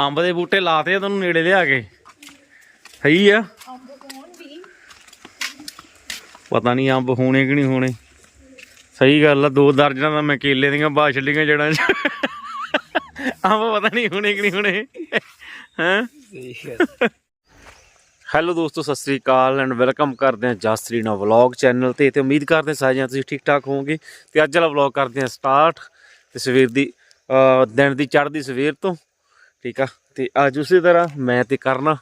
ਅੰਬ ਦੇ ਬੂਟੇ ਲਾਤੇ ਆ ਤੁਹਾਨੂੰ ਨੇੜੇ ਲਿਆ ਕੇ। ਸਹੀ ਆ? ਅੰਬ ਕੋਣ ਵੀ ਪਤਾ ਨਹੀਂ ਅੰਬ ਹੋਣੇ ਕਿ ਨਹੀਂ ਹੋਣੇ। ਸਹੀ ਗੱਲ ਆ, ਦੋ ਦਰਜਨਾਂ ਦਾ ਮੈਂ ਕੇਲੇ ਦੀਆਂ ਬਾਛ ਲੀਆਂ ਜੜਾਂ 'ਚ। ਅੰਬ ਪਤਾ ਨਹੀਂ ਹੋਣੇ ਕਿ ਨਹੀਂ ਹੋਣੇ। ਹੈਂ? ਹੈਲੋ ਦੋਸਤੋ, ਸਤਿ ਸ੍ਰੀ ਅਕਾਲ ਐਂਡ ਵੈਲਕਮ ਕਰਦੇ ਹਾਂ ਜਸਰੀਨਾ ਵਲੌਗ ਚੈਨਲ ਤੇ। ਤੇ ਉਮੀਦ ਕਰਦੇ ਹਾਂ ਸਾਰੇ ਤੁਸੀਂ ਠੀਕ ਠਾਕ ਹੋਵੋਗੇ। ਤੇ ਅੱਜ ਵਾਲਾ ਵਲੌਗ ਕਰਦੇ ਹਾਂ ਸਟਾਰਟ। ਤੇ ਸਵੇਰ ਦੀ ਦਿਨ ਦੀ ਚੜ੍ਹਦੀ ਸਵੇਰ ਤੋਂ। ਠੀਕ ਆ? ਤੇ ਅੱਜ ਉਸੇ ਤਰ੍ਹਾਂ ਮੈਂ ਤੇ ਕਰਨਾ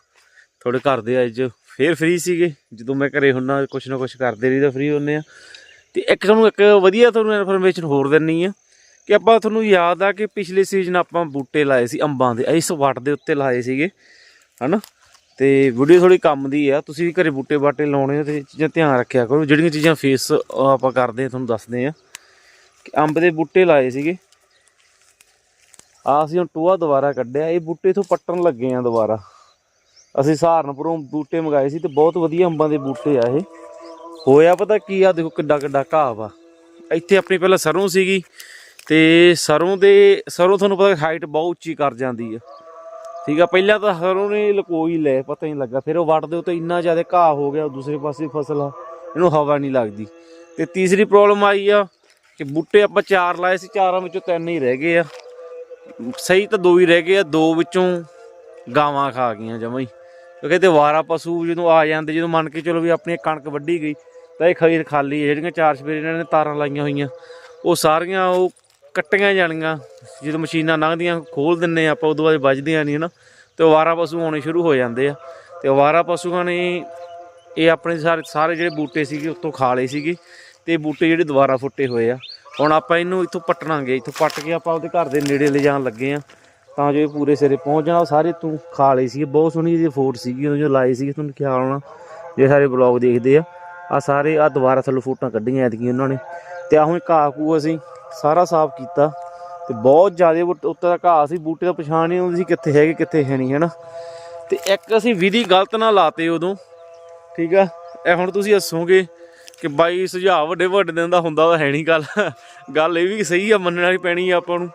ਥੋੜੇ ਘਰ ਦੇ ਅੱਜ ਫੇਰ ਫ੍ਰੀ ਸੀਗੇ। ਜਦੋਂ ਮੈਂ ਘਰੇ ਹੁੰਨਾ, ਕੁਛ ਨਾ ਕੁਛ ਕਰਦੇ ਰਹੀਦਾ ਫ੍ਰੀ ਹੁੰਨੇ ਆ। ਤੇ ਇੱਕ ਤੁਹਾਨੂੰ ਇੱਕ ਵਧੀਆ ਤੁਹਾਨੂੰ ਇਨਫੋਰਮੇਸ਼ਨ ਹੋਰ ਦਿੰਨੀ ਆ ਕਿ ਆਪਾਂ ਤੁਹਾਨੂੰ ਯਾਦ ਆ ਕਿ ਪਿਛਲੇ ਸੀਜ਼ਨ ਆਪਾਂ ਬੂਟੇ ਲਾਏ ਸੀ ਅੰਬਾਂ ਦੇ, ਇਸ ਵੱਟ ਦੇ ਉੱਤੇ ਲਾਏ ਸੀਗੇ। ਹਨਾ? ਤੇ ਵੀਡੀਓ ਥੋੜੀ ਕੰਮ ਦੀ ਆ। ਤੁਸੀਂ ਵੀ ਘਰੇ ਬੂਟੇ ਬਾਟੇ ਲਾਉਣੇ ਹੋ ਤੇ ਚੀਜ਼ਾਂ ਧਿਆਨ ਰੱਖਿਆ ਕਰੋ। ਜਿਹੜੀਆਂ ਚੀਜ਼ਾਂ ਫੇਸ ਆਪਾਂ ਕਰਦੇ ਆ, ਤੁਹਾਨੂੰ ਦੱਸਦੇ ਆ। ਕਿ ਅੰਬ ਦੇ ਬੂਟੇ ਲਾਏ ਸੀਗੇ। ਆ ਅਸੀਂ ਹੁਣ ਟੂਆ ਦੁਬਾਰਾ ਕੱਢਿਆ, ਇਹ ਬੂਟੇ ਇਥੋਂ ਪੱਟਣ ਲੱਗੇ ਆ ਦੁਬਾਰਾ। ਅਸੀਂ ਸਹਾਰਨਪੁਰੋਂ ਬੂਟੇ ਮੰਗਾਏ ਸੀ ਤੇ ਬਹੁਤ ਵਧੀਆ ਅੰਬਾਂ ਦੇ ਬੂਟੇ ਆ ਇਹ। ਹੋਇਆ ਪਤਾ ਕੀ ਆ, ਦੇਖੋ ਕਿੱਡਾ ਕਿੱਡਾ ਘਾਹ ਵਾ। ਇੱਥੇ ਆਪਣੀ ਪਹਿਲਾਂ ਸਰੋਂ ਸੀਗੀ ਤੇ ਸਰੋਂ ਦੇ, ਸਰੋਂ ਤੁਹਾਨੂੰ ਪਤਾ ਹਾਈਟ ਬਹੁਤ ਉੱਚੀ ਕਰ ਜਾਂਦੀ ਆ। ਠੀਕ ਆ, ਪਹਿਲਾਂ ਤਾਂ ਸਰੋਂ ਨੇ ਲਕੋਈ ਲੈ, ਪਤਾ ਨਹੀਂ ਲੱਗਾ। ਫਿਰ ਉਹ ਵੱਟਦੇ ਉੱਤੇ ਇੰਨਾ ਜ਼ਿਆਦਾ ਘਾਹ ਹੋ ਗਿਆ ਦੂਸਰੇ ਪਾਸੇ ਫਸਲ ਆ ਇਹਨੂੰ ਹਵਾ ਨਹੀਂ ਲੱਗਦੀ। ਤੇ ਤੀਸਰੀ ਪ੍ਰੋਬਲਮ ਆਈ ਆ ਕਿ ਬੂਟੇ ਆਪਾਂ ਚਾਰ ਲਾਏ ਸੀ, ਚਾਰਾਂ ਵਿੱਚੋਂ ਤਿੰਨ ਹੀ ਰਹਿ ਗਏ ਆ। ਸਹੀ ਤਾਂ ਦੋ ਹੀ ਰਹਿ ਗਏ ਆ, ਦੋ ਵਿੱਚੋਂ ਗਾਵਾਂ ਖਾ ਗਈਆਂ ਜਮਾਂ ਹੀ। ਕਿਉਂਕਿ ਤੇ ਵਾਰਾ ਪਸ਼ੂ ਜਦੋਂ ਆ ਜਾਂਦੇ, ਜਦੋਂ ਮੰਨ ਕੇ ਚਲੋ ਵੀ ਆਪਣੀ ਕਣਕ ਵੱਢੀ ਗਈ, ਤਾਂ ਇਹ ਖਰੀਰ ਖਾਲੀ ਹੈ ਜਿਹੜੀਆਂ ਚਾਰ ਸਵੇਰੇ ਇਹਨਾਂ ਨੇ ਤਾਰਾਂ ਲਾਈਆਂ ਹੋਈਆਂ, ਉਹ ਸਾਰੀਆਂ ਉਹ ਕੱਟੀਆਂ ਜਾਣੀਆਂ, ਜਦੋਂ ਮਸ਼ੀਨਾਂ ਲੰਘਦੀਆਂ, ਖੋਲ ਦਿੰਨੇ ਆਪਾਂ, ਉਦੋਂ ਬਾਅਦ ਵੱਜਦੀਆਂ ਨਹੀਂ ਹਨਾ। ਤੇ ਉਹ ਵਾਰਾ ਪਸ਼ੂ ਆਉਣੇ ਸ਼ੁਰੂ ਹੋ ਜਾਂਦੇ ਆ। ਤੇ ਉਹ ਵਾਰਾ ਪਸ਼ੂਆਂ ਨੇ ਇਹ ਆਪਣੇ ਸਾਰੇ ਸਾਰੇ ਜਿਹੜੇ ਬੂਟੇ ਸੀਗੇ, ਉੱਤੋਂ ਖਾ ਲਏ ਸੀਗੇ, ਤੇ ਇਹ ਬੂਟੇ ਜਿਹੜੇ ਦੁਬਾਰਾ ਫੁੱਟੇ ਹੋਏ ਆ। ਹੁਣ ਆਪਾਂ ਇਹਨੂੰ ਇੱਥੋਂ ਪੱਟਣਾਗੇ, ਇੱਥੋਂ ਪੱਟ ਕੇ ਆਪਾਂ ਉਹਦੇ ਘਰ ਦੇ ਨੇੜੇ ਲੈ ਜਾਣ ਲੱਗੇ ਆ। ਤਾਂ ਜੋ ਇਹ ਪੂਰੇ ਸਿਰੇ ਪਹੁੰਚ ਜਾਣਾ। ਉਹ ਸਾਰੇ ਤੂੰ ਖਾ ਲਈ ਸੀ ਬਹੁਤ ਸੋਹਣੀ ਜਿਹੀ ਫੋਟ ਸੀਗੀ ਉਹ ਜੋ ਲਾਈ ਸੀ ਤੁਹਾਨੂੰ ਖਿਆਲ ਆਉਣਾ ਜੇ ਸਾਰੇ ਬਲੌਗ ਦੇਖਦੇ ਆ। ਆ ਸਾਰੇ ਆ ਦੁਬਾਰਾ ਥੱਲੋਂ ਫੋਟਾਂ ਕੱਢੀਆਂ ਐਤਕੀਆਂ ਉਹਨਾਂ ਨੇ। ਤੇ ਆ ਹੁਣ ਘਾਹ ਕੂ ਅਸੀਂ ਸਾਰਾ ਸਾਫ਼ ਕੀਤਾ। ਤੇ ਬਹੁਤ ਜ਼ਿਆਦਾ ਉੱਤੇ ਦਾ ਘਾਹ ਸੀ ਬੂਟੇ ਦਾ ਪਛਾਣ ਨਹੀਂ ਹੁੰਦੀ ਸੀ ਕਿੱਥੇ ਹੈਗੇ, ਕਿੱਥੇ ਹੈ ਨਹੀਂ, ਹੈਨਾ? ਤੇ ਇੱਕ ਅਸੀਂ ਵਿਧੀ ਗਲਤ ਨਾ ਲਾਤੇ ਉਦੋਂ। ਠੀਕ ਆ? ਇਹ ਹੁਣ ਤੁਸੀਂ ਹੱਸੋਗੇ ਕਿ ਬਾਈ ਸੁਝਾਅ ਵੱਡੇ ਵੱਡੇ ਦਿਨ ਦਾ ਹੁੰਦਾ ਤਾਂ ਹੈ ਨਹੀਂ ਗੱਲ। ਗੱਲ ਇਹ ਵੀ ਸਹੀ ਆ ਮੰਨਣ ਵਾਲੀ ਪੈਣੀ ਆ ਆਪਾਂ ਨੂੰ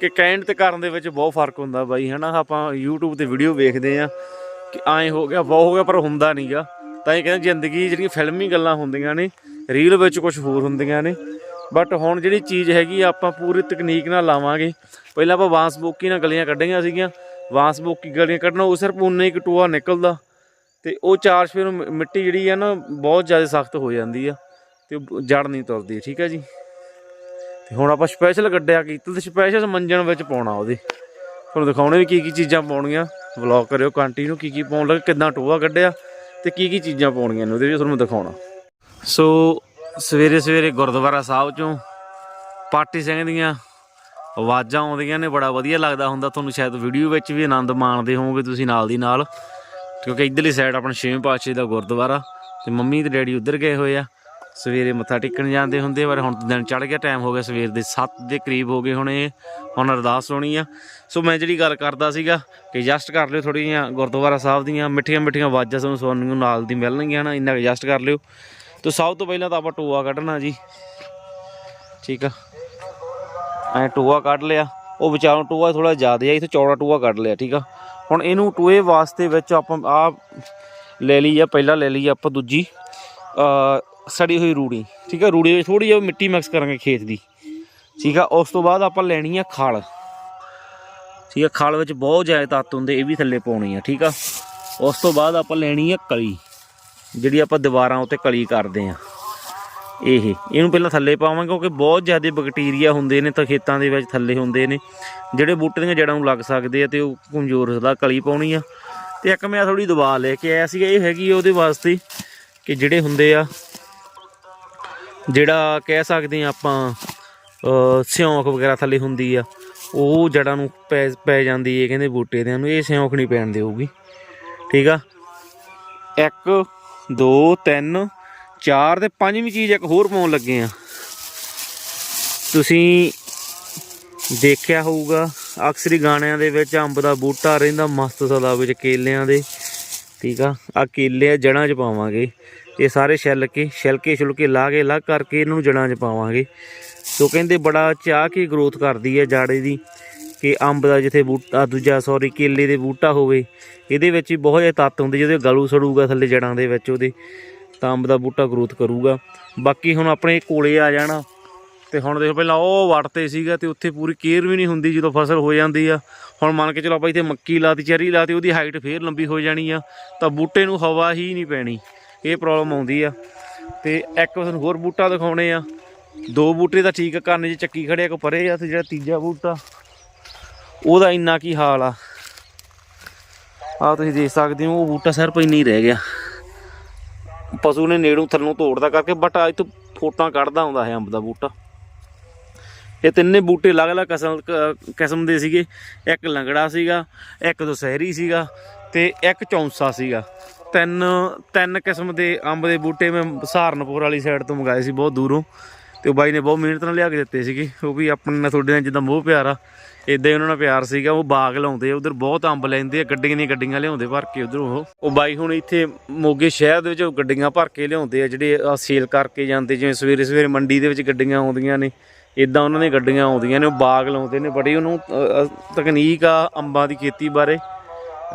ਕਿ ਕਹਿਣ ਤੇ ਕਰਨ ਦੇ ਵਿੱਚ ਬਹੁਤ ਫ਼ਰਕ ਹੁੰਦਾ ਬਾਈ ਹਨਾ? ਆਪਾਂ YouTube ਤੇ ਵੀਡੀਓ ਵੇਖਦੇ ਆ ਕਿ ਐਂ ਹੋ ਗਿਆ ਬਹੁਤ ਹੋ ਗਿਆ ਪਰ ਹੁੰਦਾ ਨਹੀਂਗਾ ਤਾਂ ਇਹ ਕਹਿੰਦੇ ਜ਼ਿੰਦਗੀ ਜਿਹੜੀਆਂ ਫਿਲਮੀ ਗੱਲਾਂ ਹੁੰਦੀਆਂ ਨੇ ਰੀਲ ਵਿੱਚ ਕੁਝ ਹੋਰ ਹੁੰਦੀਆਂ ਨੇ। ਬਟ ਹੁਣ ਜਿਹੜੀ ਚੀਜ਼ ਹੈਗੀ ਆ, ਆਪਾਂ ਪੂਰੀ ਤਕਨੀਕ ਨਾਲ ਲਾਵਾਂਗੇ। ਪਹਿਲਾਂ ਆਪਾਂ ਬਾਂਸ ਬੋਕੀ ਨਾਲ ਗਲੀਆਂ ਕੱਢੀਆਂ ਸੀਗੀਆਂ। ਬਾਂਸ ਬੋਕੀ ਗਲੀਆਂ ਕੱਢਣਾ ਉਹ ਸਿਰਫ ਉਨਾ ਹੀ ਕਟੂਆ ਨਿਕਲਦਾ। ਤੇ ਉਹ ਚਾਰ ਸਫੇਰ ਨੂੰ ਮਿੱਟੀ ਜਿਹੜੀ ਆ ਨਾ ਬਹੁਤ ਜ਼ਿਆਦਾ ਸਖਤ ਹੋ ਜਾਂਦੀ ਆ ਤੇ ਉਹ ਜੜ ਨਹੀਂ ਤੁਰਦੀ, ਠੀਕ ਹੈ ਜੀ? ਤੇ ਹੁਣ ਆਪਾਂ ਸਪੈਸ਼ਲ ਗੱਡਿਆ ਕੀਤਾ ਤੇ ਸਪੈਸ਼ਲ ਮੰਜਣ ਵਿੱਚ ਪਾਉਣਾ ਉਹਦੇ। ਤੁਹਾਨੂੰ ਦਿਖਾਉਣੇ ਵੀ ਕੀ ਕੀ ਚੀਜ਼ਾਂ ਪਾਉਣੀਆਂ। ਵਲੌਗ ਕਰਿਓ ਕੰਟੀਨਿਊ ਕੀ ਕੀ ਪਾਉਣ ਲੱਗੇ, ਕਿੱਦਾਂ ਟੋਆ ਕੱਢਿਆ ਤੇ ਕੀ ਕੀ ਚੀਜ਼ਾਂ ਪਾਉਣੀਆਂ ਨੇ ਉਹਦੇ ਵਿੱਚ ਤੁਹਾਨੂੰ ਦਿਖਾਉਣਾ। ਸੋ ਸਵੇਰੇ ਸਵੇਰੇ ਗੁਰਦੁਆਰਾ ਸਾਹਿਬ ਚੋਂ ਪਾਟੀ ਸਿੰਘ ਦੀਆਂ ਆਵਾਜ਼ਾਂ ਆਉਂਦੀਆਂ ਨੇ, ਬੜਾ ਵਧੀਆ ਲੱਗਦਾ ਹੁੰਦਾ। ਤੁਹਾਨੂੰ ਸ਼ਾਇਦ ਵੀਡੀਓ ਵਿੱਚ ਵੀ ਆਨੰਦ ਮਾਣਦੇ ਹੋਵੋਗੇ ਤੁਸੀਂ ਨਾਲ ਦੀ ਨਾਲ। ਕਿਉਂਕਿ ਇਧਰਲੀ ਸਾਈਡ ਆਪਣਾ ਛੇਵੇਂ ਪਾਤਸ਼ਾਹ ਦਾ ਗੁਰਦੁਆਰਾ ਤੇ ਮੰਮੀ ਤੇ ਡੈਡੀ ਉਧਰ ਗਏ ਹੋਏ ਆ। ਸਵੇਰੇ ਮੱਥਾ ਟੇਕਣ ਜਾਂਦੇ ਹੁੰਦੇ ਆ, ਪਰ ਹੁਣ ਦਿਨ ਚੜ ਗਿਆ ਟਾਈਮ ਹੋ ਗਿਆ ਸਵੇਰ ਦੇ 7 ਦੇ ਕਰੀਬ ਹੋ ਗਏ ਹੁਣ ਹੁਣ ਅਰਦਾਸ ਹੋਣੀ ਆ। ਸੋ ਮੈਂ ਜਿਹੜੀ ਗੱਲ ਕਰਦਾ ਸੀਗਾ ਕਿ ਜਸਟ ਕਰ ਲਿਓ ਥੋੜੀਆਂ ਗੁਰਦੁਆਰਾ ਸਾਹਿਬ ਦੀਆਂ ਮਿੱਠੀਆਂ ਮਿੱਠੀਆਂ ਆਵਾਜ਼ਾਂ ਤੁਹਾਨੂੰ ਸੁਣਨ ਨੂੰ ਨਾਲ ਦੀ ਮਿਲਣਗੀਆਂ ਨਾ ਇੰਨਾ ਐਡਜਸਟ ਕਰ ਲਿਓ। ਤੇ ਸਭ ਤੋਂ ਪਹਿਲਾਂ ਤਾਂ ਆਪਾਂ ਟੋਆ ਕੱਢਣਾ ਜੀ। ਠੀਕ ਆ? ਐ ਟੋਆ ਕੱਢ ਲਿਆ। ਉਹ ਵਿਚਾਰੋਂ ਟੋਆ ਥੋੜਾ ਜ਼ਿਆਦਾ ਆ ਇੱਥੇ ਚੌੜਾ ਟੋਆ ਕੱਢ ਲਿਆ ਠੀਕ ਆ? ਹੁਣ ਇਹਨੂੰ ਟੋਏ ਵਾਸਤੇ ਵਿੱਚ ਆਪਾਂ ਆ ਲੈ ਲਈ ਆ, ਪਹਿਲਾਂ ਲੈ ਲਈ ਆਪਾਂ ਦੂਜੀ ਸੜੀ ਹੋਈ ਰੂੜੀ, ਠੀਕ ਆ, ਰੂੜੀ ਵਿੱਚ ਥੋੜੀ ਜਿਹੀ ਮਿੱਟੀ ਮਿਕਸ ਕਰਾਂਗੇ ਖੇਤ ਦੀ, ਠੀਕ ਆ, ਉਸ ਤੋਂ ਬਾਅਦ ਆਪਾਂ ਲੈਣੀ ਆ ਖਲ, ਠੀਕ ਆ, ਖਲ ਵਿੱਚ ਬਹੁਤ ਜ਼ਿਆਦਾ ਤੱਤ ਹੁੰਦੇ, ਇਹ ਵੀ ਥੱਲੇ ਪਾਉਣੀ ਆ, ਠੀਕ ਆ, ਉਸ ਤੋਂ ਬਾਅਦ ਆਪਾਂ ਲੈਣੀ ਆ ਕਲੀ, ਜਿਹੜੀ ਆਪਾਂ ਦੀਵਾਰਾਂ ਉੱਤੇ ਕਲੀ ਕਰਦੇ ਆ। ਇਹ। ਇਹਨੂੰ ਪਹਿਲਾਂ ਥੱਲੇ ਪਾਵਾਂਗੇ ਕਿਉਂਕਿ ਬਹੁਤ ਜ਼ਿਆਦਾ ਬੈਕਟੀਰੀਆ ਹੁੰਦੇ ਨੇ ਤਾਂ ਖੇਤਾਂ ਦੇ ਵਿੱਚ ਥੱਲੇ ਹੁੰਦੇ ਨੇ। ਜਿਹੜੇ ਬੂਟੇ ਦੀਆਂ ਜੜ੍ਹਾਂ ਨੂੰ ਲੱਗ ਸਕਦੇ ਆ ਤੇ ਉਹ ਕਮਜ਼ੋਰ ਹੁੰਦਾ ਕਲੀ ਪਾਉਣੀ ਆ। ਤੇ ਇੱਕ ਮੈਂ ਥੋੜੀ ਦਵਾ ਲੈ ਕੇ ਆਇਆ ਸੀਗਾ ਇਹ ਹੈਗੀ ਆ ਉਹਦੇ ਵਾਸਤੇ ਕਿ ਜਿਹੜੇ ਹੁੰਦੇ ਆ ਜਿਹੜਾ ਕਹਿ ਸਕਦੇ ਆ ਆਪਾਂ ਅ, ਸਿਉਂਕ ਵਗੈਰਾ ਥੱਲੇ ਹੁੰਦੀ ਆ ਉਹ ਜੜ੍ਹਾਂ ਨੂੰ ਪੈ ਪੈ ਜਾਂਦੀ ਹੈ ਕਹਿੰਦੇ ਬੂਟੇ ਦੇ ਨੂੰ। ਇਹ ਸਿਉਂਕ ਨਹੀਂ ਪੈਣ ਦੇਊਗੀ। ਠੀਕ ਆ? 1 2 3 ਚਾਰ ਤੇ ਪੰਜਵੀਂ ਚੀਜ਼ ਇੱਕ ਹੋਰ ਪਾਉਣ ਲੱਗੇ ਆ। ਤੁਸੀਂ ਦੇਖਿਆ ਹੋਊਗਾ, ਅਕਸਰ ਹੀ ਗਾਣਿਆਂ ਦੇ ਵਿੱਚ ਅੰਬ ਦਾ ਬੂਟਾ ਰਹਿੰਦਾ, ਮਸਤ ਸਦਾ ਵਿੱਚ ਕੇਲਿਆਂ ਦੇ। ਠੀਕ ਆ ਆ ਕੇਲੇ ਜੜਾਂ 'ਚ ਪਾਵਾਂਗੇ। ਇਹ ਸਾਰੇ ਛਿੱਲ ਕੇ ਛਿਲਕੇ ਛੁਲਕੇ ਲਾ ਕੇ ਅਲੱਗ ਕਰਕੇ ਇਹਨਾਂ ਨੂੰ ਜੜਾਂ 'ਚ ਪਾਵਾਂਗੇ। ਸੋ ਕਹਿੰਦੇ ਬੜਾ ਚਾਹ ਕੇ ਗਰੋਥ ਕਰਦੀ ਹੈ ਜਾੜੇ ਦੀ, ਕਿ ਅੰਬ ਦਾ ਜਿੱਥੇ ਬੂਟਾ, ਦੂਜਾ ਸੌਰੀ ਕੇਲੇ ਦੇ ਬੂਟਾ ਹੋਵੇ, ਇਹਦੇ ਵਿੱਚ ਵੀ ਬਹੁਤ ਜਿਹੇ ਤੱਤ ਹੁੰਦੇ, ਜਿਹਦੇ ਗਲੂ ਸੜੂਗਾ ਥੱਲੇ ਜੜਾਂ ਦੇ ਵਿੱਚ ਉਹਦੇ। ਤਾਂ ਅੰਬ ਦਾ ਬੂਟਾ ਗਰੋਥ ਕਰੂਗਾ। ਬਾਕੀ ਹੁਣ ਆਪਣੇ ਕੋਲੇ ਆ ਜਾਣਾ। ਤੇ ਹੁਣ ਦੇਖੋ ਪਹਿਲਾਂ ਉਹ ਵੜਤੇ ਸੀਗਾ ਤੇ ਉੱਥੇ ਪੂਰੀ ਕੇਅਰ ਵੀ ਨਹੀਂ ਹੁੰਦੀ ਜਦੋਂ ਫਸਲ ਹੋ ਜਾਂਦੀ ਆ। ਹੁਣ ਮੰਨ ਕੇ ਚਲੋ ਆਪਾਂ ਇੱਥੇ ਮੱਕੀ ਲਾਤੀ, ਚਰੀ ਲਾਤੀ, ਉਹਦੀ ਹਾਈਟ ਫੇਰ ਲੰਬੀ ਹੋ ਜਾਣੀ ਆ। ਤਾਂ ਬੂਟੇ ਨੂੰ ਹਵਾ ਹੀ ਨਹੀਂ ਪੈਣੀ। ਇਹ ਪ੍ਰੋਬਲਮ ਆਉਂਦੀ ਆ। ਤੇ ਇੱਕ ਤੁਹਾਨੂੰ ਹੋਰ ਬੂਟਾ ਦਿਖਾਉਣੇ ਆ। ਦੋ ਬੂਟੇ ਤਾਂ ਠੀਕ ਆ, ਕੰਨ 'ਚ ਚੱਕੀ ਖੜਿਆ ਕੋ ਪਰੇ ਆ ਤੇ ਜਿਹੜਾ ਤੀਜਾ ਬੂਟਾ। ਉਹਦਾ ਇੰਨਾ ਕੀ ਹਾਲ ਆ। ਆ ਤੁਸੀਂ ਦੇਖ ਸਕਦੇ ਹੋ, ਉਹ ਬੂਟਾ ਸਿਰਫ ਇੰਨਾ ਹੀ ਰਹਿ ਗਿਆ। ਪਸ਼ੂ ਨੇ ਨੇੜੋਂ ਥੱਲੋਂ ਤੋੜਦਾ ਕਰਕੇ ਬਟ ਅੱਜ ਤੋਂ ਫੋਟਾਂ ਕੱਢਦਾ ਹੁੰਦਾ ਹੈ ਅੰਬ ਦਾ ਬੂਟਾ। ਇਹ ਤਿੰਨੇ ਬੂਟੇ ਅਲੱਗ-ਅਲੱਗ ਕਿਸਮ ਕ- ਕਿਸਮ ਦੇ ਸੀਗੇ। ਇੱਕ ਲੰਗੜਾ ਸੀਗਾ, ਇੱਕ ਦੁਸਹਿਰੀ ਸੀਗਾ ਤੇ ਇੱਕ ਚੌਂਸਾ ਸੀਗਾ। ਤਿੰਨ ਤਿੰਨ ਕਿਸਮ ਦੇ ਅੰਬ ਦੇ ਬੂਟੇ ਮੈਂ ਸਹਾਰਨਪੁਰ ਵਾਲੀ ਸਾਈਡ ਤੋਂ ਮੰਗਾਏ ਸੀ ਬਹੁਤ ਦੂਰੋਂ। ਤੇ ਉਹ ਬਾਈ ਨੇ ਬਹੁਤ ਮਿਹਨਤ ਨਾਲ ਲਿਆ ਕੇ ਦਿੱਤੇ ਸੀਗੇ। ਉਹ ਵੀ ਆਪਣੇ ਨਾਲ ਤੁਹਾਡੇ ਨਾਲ ਜਿੱਦਾਂ ਮੋਹ ਪਿਆਰਾ ਇਦਾਂ ਹੀ ਉਹਨਾਂ ਨਾਲ ਪਿਆਰ ਸੀਗਾ, ਉਹ ਬਾਗ ਲਾਉਂਦੇ ਆ, ਉਧਰ ਬਹੁਤ ਅੰਬ ਲੈਂਦੇ ਆ, ਗੱਡੀਆਂ ਦੀਆਂ ਗੱਡੀਆਂ ਲਿਆਉਂਦੇ ਭਰ ਕੇ ਉਧਰੋਂ ਉਹ। ਉਹ ਬਾਈ ਹੁਣ ਇੱਥੇ ਮੋਗੇ ਸ਼ਹਿਰ ਦੇ ਵਿੱਚ ਉਹ ਗੱਡੀਆਂ ਭਰ ਕੇ ਲਿਆਉਂਦੇ ਆ, ਜਿਹੜੇ ਸੇਲ ਕਰਕੇ ਜਾਂਦੇ, ਜਿਵੇਂ ਸਵੇਰੇ ਸਵੇਰੇ ਮੰਡੀ ਦੇ ਵਿੱਚ ਗੱਡੀਆਂ ਆਉਂਦੀਆਂ ਨੇ ਇਦਾਂ ਉਹਨਾਂ ਦੀਆਂ ਗੱਡੀਆਂ ਆਉਂਦੀਆਂ ਨੇ, ਉਹ ਬਾਗ ਲਾਉਂਦੇ ਨੇ, ਬੜੀ ਉਹਨੂੰ ਤਕਨੀਕ ਆ ਅੰਬਾਂ ਦੀ ਖੇਤੀ ਬਾਰੇ।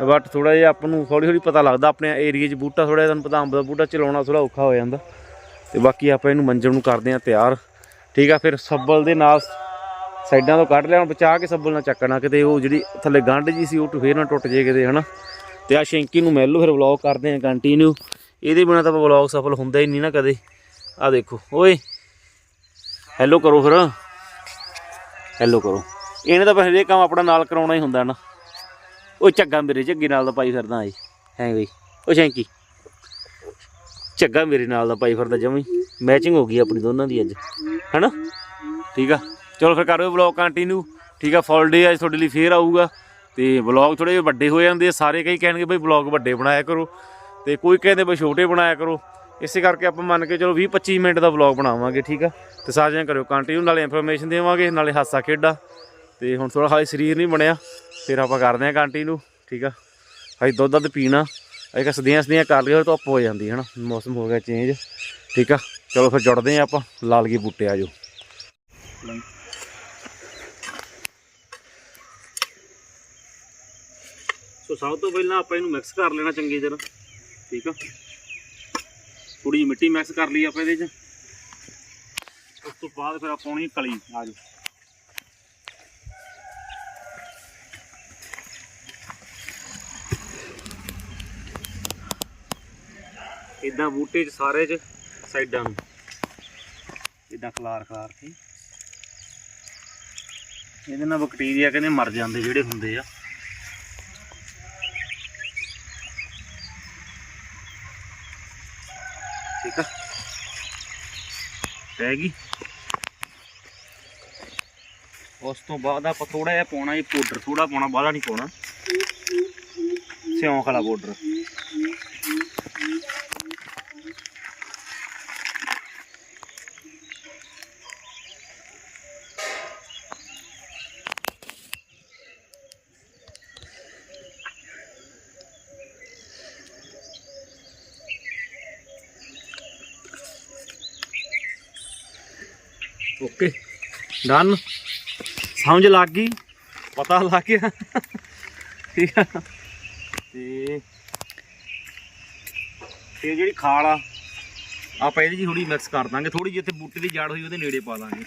ਬਟ ਥੋੜਾ ਜਿਹਾ ਆਪਾਂ ਨੂੰ ਹੌਲੀ ਹੌਲੀ ਪਤਾ ਲੱਗਦਾ, ਆਪਣੇ ਏਰੀਆ 'ਚ ਬੂਟਾ ਥੋੜਾ ਜਿਹਾ, ਤੁਹਾਨੂੰ ਪਤਾ ਅੰਬ ਦਾ ਬੂਟਾ ਚਲਾਉਣਾ ਥੋੜਾ ਔਖਾ ਹੋ ਜਾਂਦਾ। ਤੇ ਬਾਕੀ ਆਪਾਂ ਇਹਨੂੰ ਮੰਜਣ ਨੂੰ ਕਰਦੇ ਆ ਤਿਆਰ। ਠੀਕ ਆ, ਫਿਰ ਸੱਬਲ ਦੇ ਨਾਲ ਸਾਈਡਾਂ ਤੋਂ ਕੱਢ ਲਿਆ, ਹੁਣ ਬਚਾ ਕੇ ਸੱਬਲ ਨਾਲ ਚੱਕਣਾ ਕਿਤੇ ਉਹ ਜਿਹੜੀ ਥੱਲੇ ਗੰਢ ਜੀ ਸੀ, ਉਹ ਟੁ- ਫੇਰ ਨਾ ਟੁੱਟ ਜੇ ਕਿਤੇ, ਹਨਾ। ਤੇ ਆ ਸ਼ੈਂਕੀ ਨੂੰ ਮਿਲ ਲਓ, ਫਿਰ ਵਲੌਗ ਕਰਦੇ ਆ ਕੰਟੀਨਿਊ ਇਹਦੇ ਬਿਨਾ ਤਾਂ ਵਲੌਗ ਸਫਲ ਹੁੰਦਾ ਹੀ ਨਹੀਂ ਨਾ ਕਦੇ। ਆ ਦੇਖੋ, ਓਏ। ਹੈਲੋ ਕਰੋ ਫਿਰ। ਹੈਲੋ ਕਰੋ। ਇਹਨੇ ਤਾਂ ਫਿਰ ਇਹ ਕੰਮ ਆਪਣਾ ਨਾਲ ਕਰਾਉਣਾ ਹੀ ਹੁੰਦਾ ਨਾ। ਉਹ ਝੱਗਾ ਮੇਰੇ, ਝੱਗੇ ਨਾਲ ਦਾ ਪਾਈ ਫਿਰਦਾ ਏ ਹੈ ਬਈ। ਉਹ ਸ਼ੈਂਕੀ। ਝੱਗਾ ਮੇਰੇ ਨਾਲ ਦਾ ਪਾਈ ਫਿਰਦਾ ਜਮੀ ਮੈਚਿੰਗ ਹੋ ਗਈ ਆਪਣੀ ਦੋਨਾਂ ਦੀ ਅੱਜ। ਹੈਨਾ? ਠੀਕ ਆ? ਚਲੋ ਫਿਰ ਕਰੋ ਵਲੌਗ ਕੰਟੀਨਿਊ ਠੀਕ ਆ ਫੁੱਲ ਡੇ ਅੱਜ ਤੁਹਾਡੇ ਲਈ ਫੇਰ ਆਊਗਾ। ਤੇ ਵਲੌਗ ਥੋੜੇ ਜਿਹੇ ਵੱਡੇ ਹੋ ਜਾਂਦੇ ਆ, ਸਾਰੇ ਕਈ ਕਹਿਣਗੇ ਬਈ ਵਲੌਗ ਵੱਡੇ ਬਣਾਇਆ ਕਰੋ। ਤੇ ਕੋਈ ਕਹਿੰਦੇ ਬਈ ਛੋਟੇ ਬਣਾਇਆ ਕਰੋ। ਇਸੇ ਕਰਕੇ ਆਪਾਂ ਮੰਨ ਕੇ ਚਲੋ 20 25 ਮਿੰਟ ਦਾ ਵਲੌਗ ਬਣਾਵਾਂਗੇ, ਠੀਕ ਆ। ਤੇ ਸਾਰਿਆਂ ਕਰਿਓ ਕੰਟੀਨਿਊ ਨਾਲੇ ਇਨਫੋਰਮੇਸ਼ਨ ਦੇਵਾਂਗੇ, ਨਾਲੇ ਹਾਸਾ ਖੇਡਾ। ਤੇ ਹੁਣ ਥੋੜਾ ਹਾਲੇ ਸਰੀਰ ਨਹੀਂ ਬਣਿਆ, ਫਿਰ ਆਪਾਂ ਕਰਦੇ ਆਂ ਕੰਟੀਨਿਊ ਠੀਕ ਆ। ਹਾਈ ਦੁੱਧ ਦੱਧ ਪੀਣਾ। ਅਜੇ ਸਦੀਆਂ ਸਦੀਆਂ ਕਰ ਲਿਓ ਧੁੱਪ ਹੋ ਜਾਂਦੀ ਹੈ ਨਾ, ਮੌਸਮ ਹੋ ਗਿਆ ਚੇਂਜ ਠੀਕ ਆ। ਚਲੋ ਫਿਰ ਜੁੜਦੇ ਆਂ ਆਪਾਂ, ਲਾਲ ਗੀ ਬੂਟੇ ਆ ਜਾਓ। ਸੋ ਸਭ ਤੋਂ ਪਹਿਲਾਂ ਆਪਾਂ ਇਹਨੂੰ ਮਿਕਸ ਕਰ ਲੈਣਾ ਚੰਗੀ ਤਰ੍ਹਾਂ, ਠੀਕ ਆ? ਥੋੜੀ ਜਿਹੀ ਮਿੱਟੀ ਮਿਕਸ ਕਰ ਲਈ ਆਪਾਂ ਇਹਦੇ 'ਚ। ਉਸ ਤੋਂ ਬਾਅਦ ਫਿਰ ਆਪਾਂ ਪਾਉਣੀ ਕਲੀ, ਆ ਜਾਓ। ਇਦਾਂ ਬੂਟੇ 'ਚ ਸਾਰੇ 'ਚ ਸਾਈਡਾਂ ਨੂੰ। ਇਦਾਂ ਖਲਾਰ ਖਲਾਰ ਕੇ। ਇਹਦੇ ਨਾਲ ਬੈਕਟੀਰੀਆ ਕਹਿੰਦੇ ਮਰ ਜਾਂਦੇ ਜਿਹੜੇ ਹੁੰਦੇ ਆ। ਠੀਕ ਆ। ਪੈ ਗਈ। ਉਸ ਤੋਂ ਬਾਅਦ ਆਪਾਂ ਥੋੜਾ ਜਿਹਾ ਪਾਉਣਾ ਇਹ ਪਾਊਡਰ ਥੋੜਾ ਪਾਉਣਾ, ਬਾਹਲਾ ਨਹੀਂ ਪਾਉਣਾ। ਸਿਉਂਖ ਵਾਲਾ ਪਾਊਡਰ ਓਕੇ ਡਨ। ਸਮਝ ਲੱਗ ਗਈ? ਪਤਾ ਲੱਗ ਗਿਆ। ਠੀਕ ਆ। ਤੇ ਤੇ ਜਿਹੜੀ ਖਾਲ ਆ, ਆਪਾਂ ਇਹਦੀ ਜੀ ਥੋੜੀ ਮਿਕਸ ਕਰ ਦਾਂਗੇ। ਥੋੜੀ ਜਿਹੀ ਇੱਥੇ ਬੂਟੇ ਦੀ ਜੜ ਹੋਈ, ਉਹਦੇ ਨੇੜੇ ਪਾ ਦਾਂਗੇ।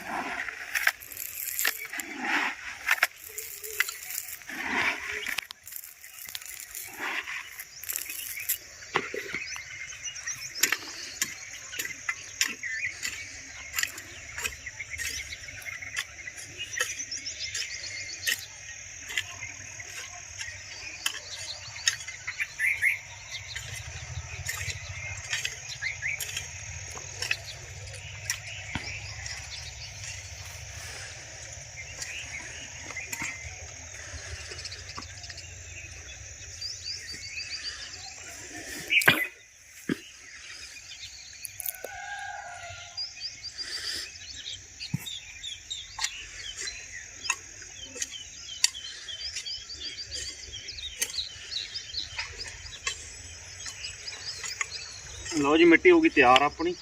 ਲਓ ਜੀ, ਮਿੱਟੀ ਹੋ ਗਈ ਤਿਆਰ ਆਪਣੀ।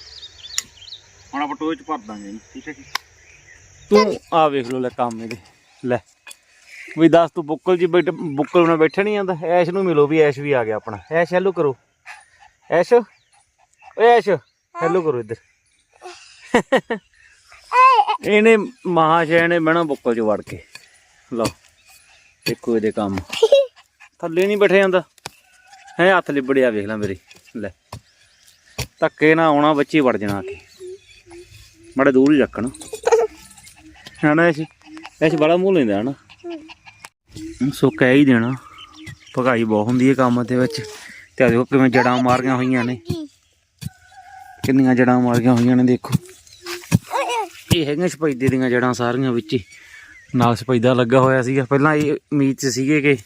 ਹੁਣ ਆਪਾਂ ਟੋਏ ਚ ਭਰ ਦਾਂਗੇ ਇਹਨੂੰ ਠੀਕ ਹੈ ਜੀ। ਤੂੰ ਆ ਵੇਖ ਲੋ ਲੈ ਕੰਮ ਇਹਦੇ, ਲੈ। ਵੀ ਦੱਸ ਤੂੰ ਬੁੱਕਲ ਜੀ ਬੈਠ, ਬੁੱਕਲ ਨਾਲ ਬੈਠਾ ਨਹੀਂ ਜਾਂਦਾ, ਐਸ਼ ਨੂੰ ਮਿਲੋ ਵੀ ਐਸ਼ ਵੀ ਆ ਗਿਆ ਆਪਣਾ। ਐਸ਼ ਹੈਲੋ ਕਰੋ। ਐਸ਼, ਓਏ ਐਸ਼, ਹੈਲੋ ਕਰੋ ਇੱਧਰ। ਇਹਨੇ ਮਹਾਸ਼ੈ ਨੇ ਬਹਿਣਾ ਬੁੱਕਲ ਚ ਵੜ ਕੇ। ਲਓ, ਦੇਖੋ ਇਹਦੇ ਕੰਮ। ਥੱਲੇ ਨਹੀਂ ਬੈਠਿਆ ਜਾਂਦਾ। ਹੈ, ਹੱਥ ਲਿਬੜਿਆ ਵੇਖ ਲੈ ਮੇਰੇ, ਲੈ। ਧੱਕੇ ਨਾ ਆਉਣਾ, ਬੱਚੇ ਵੜ ਜਾਣਾ ਕੇ। ਬੜਾ ਦੂਰ ਹੀ ਰੱਖਣਾ। ਹਨਾ ਐਸੀ ਐਸੀ ਬੜਾ ਮੂੰਹ ਲੈਂਦਾ ਹਨਾ ਸੋ ਕਹਿ ਹੀ ਦੇਣਾ। ਭਗਾਈ ਬਹੁਤ ਹੁੰਦੀ ਹੈ ਕੰਮ ਦੇ ਵਿੱਚ। ਤੇ ਆ ਦੇਖੋ ਕਿਵੇਂ ਜੜਾਂ ਮਾਰੀਆਂ ਹੋਈਆਂ ਨੇ। ਕਿੰਨੀਆਂ ਜੜਾਂ ਮਾਰੀਆਂ ਹੋਈਆਂ ਨੇ, ਦੇਖੋ। ਇਹ ਹੈਗੀਆਂ ਸਪੈਦੇ ਦੀਆਂ ਜੜਾਂ ਸਾਰੀਆਂ ਵਿੱਚ ਹੀ। ਨਾਲ ਸਪੈਦਾ ਲੱਗਾ ਹੋਇਆ ਸੀਗਾ। ਪਹਿਲਾਂ ਇਹ ਉਮੀਦ 'ਚ ਸੀਗੇ ਕਿ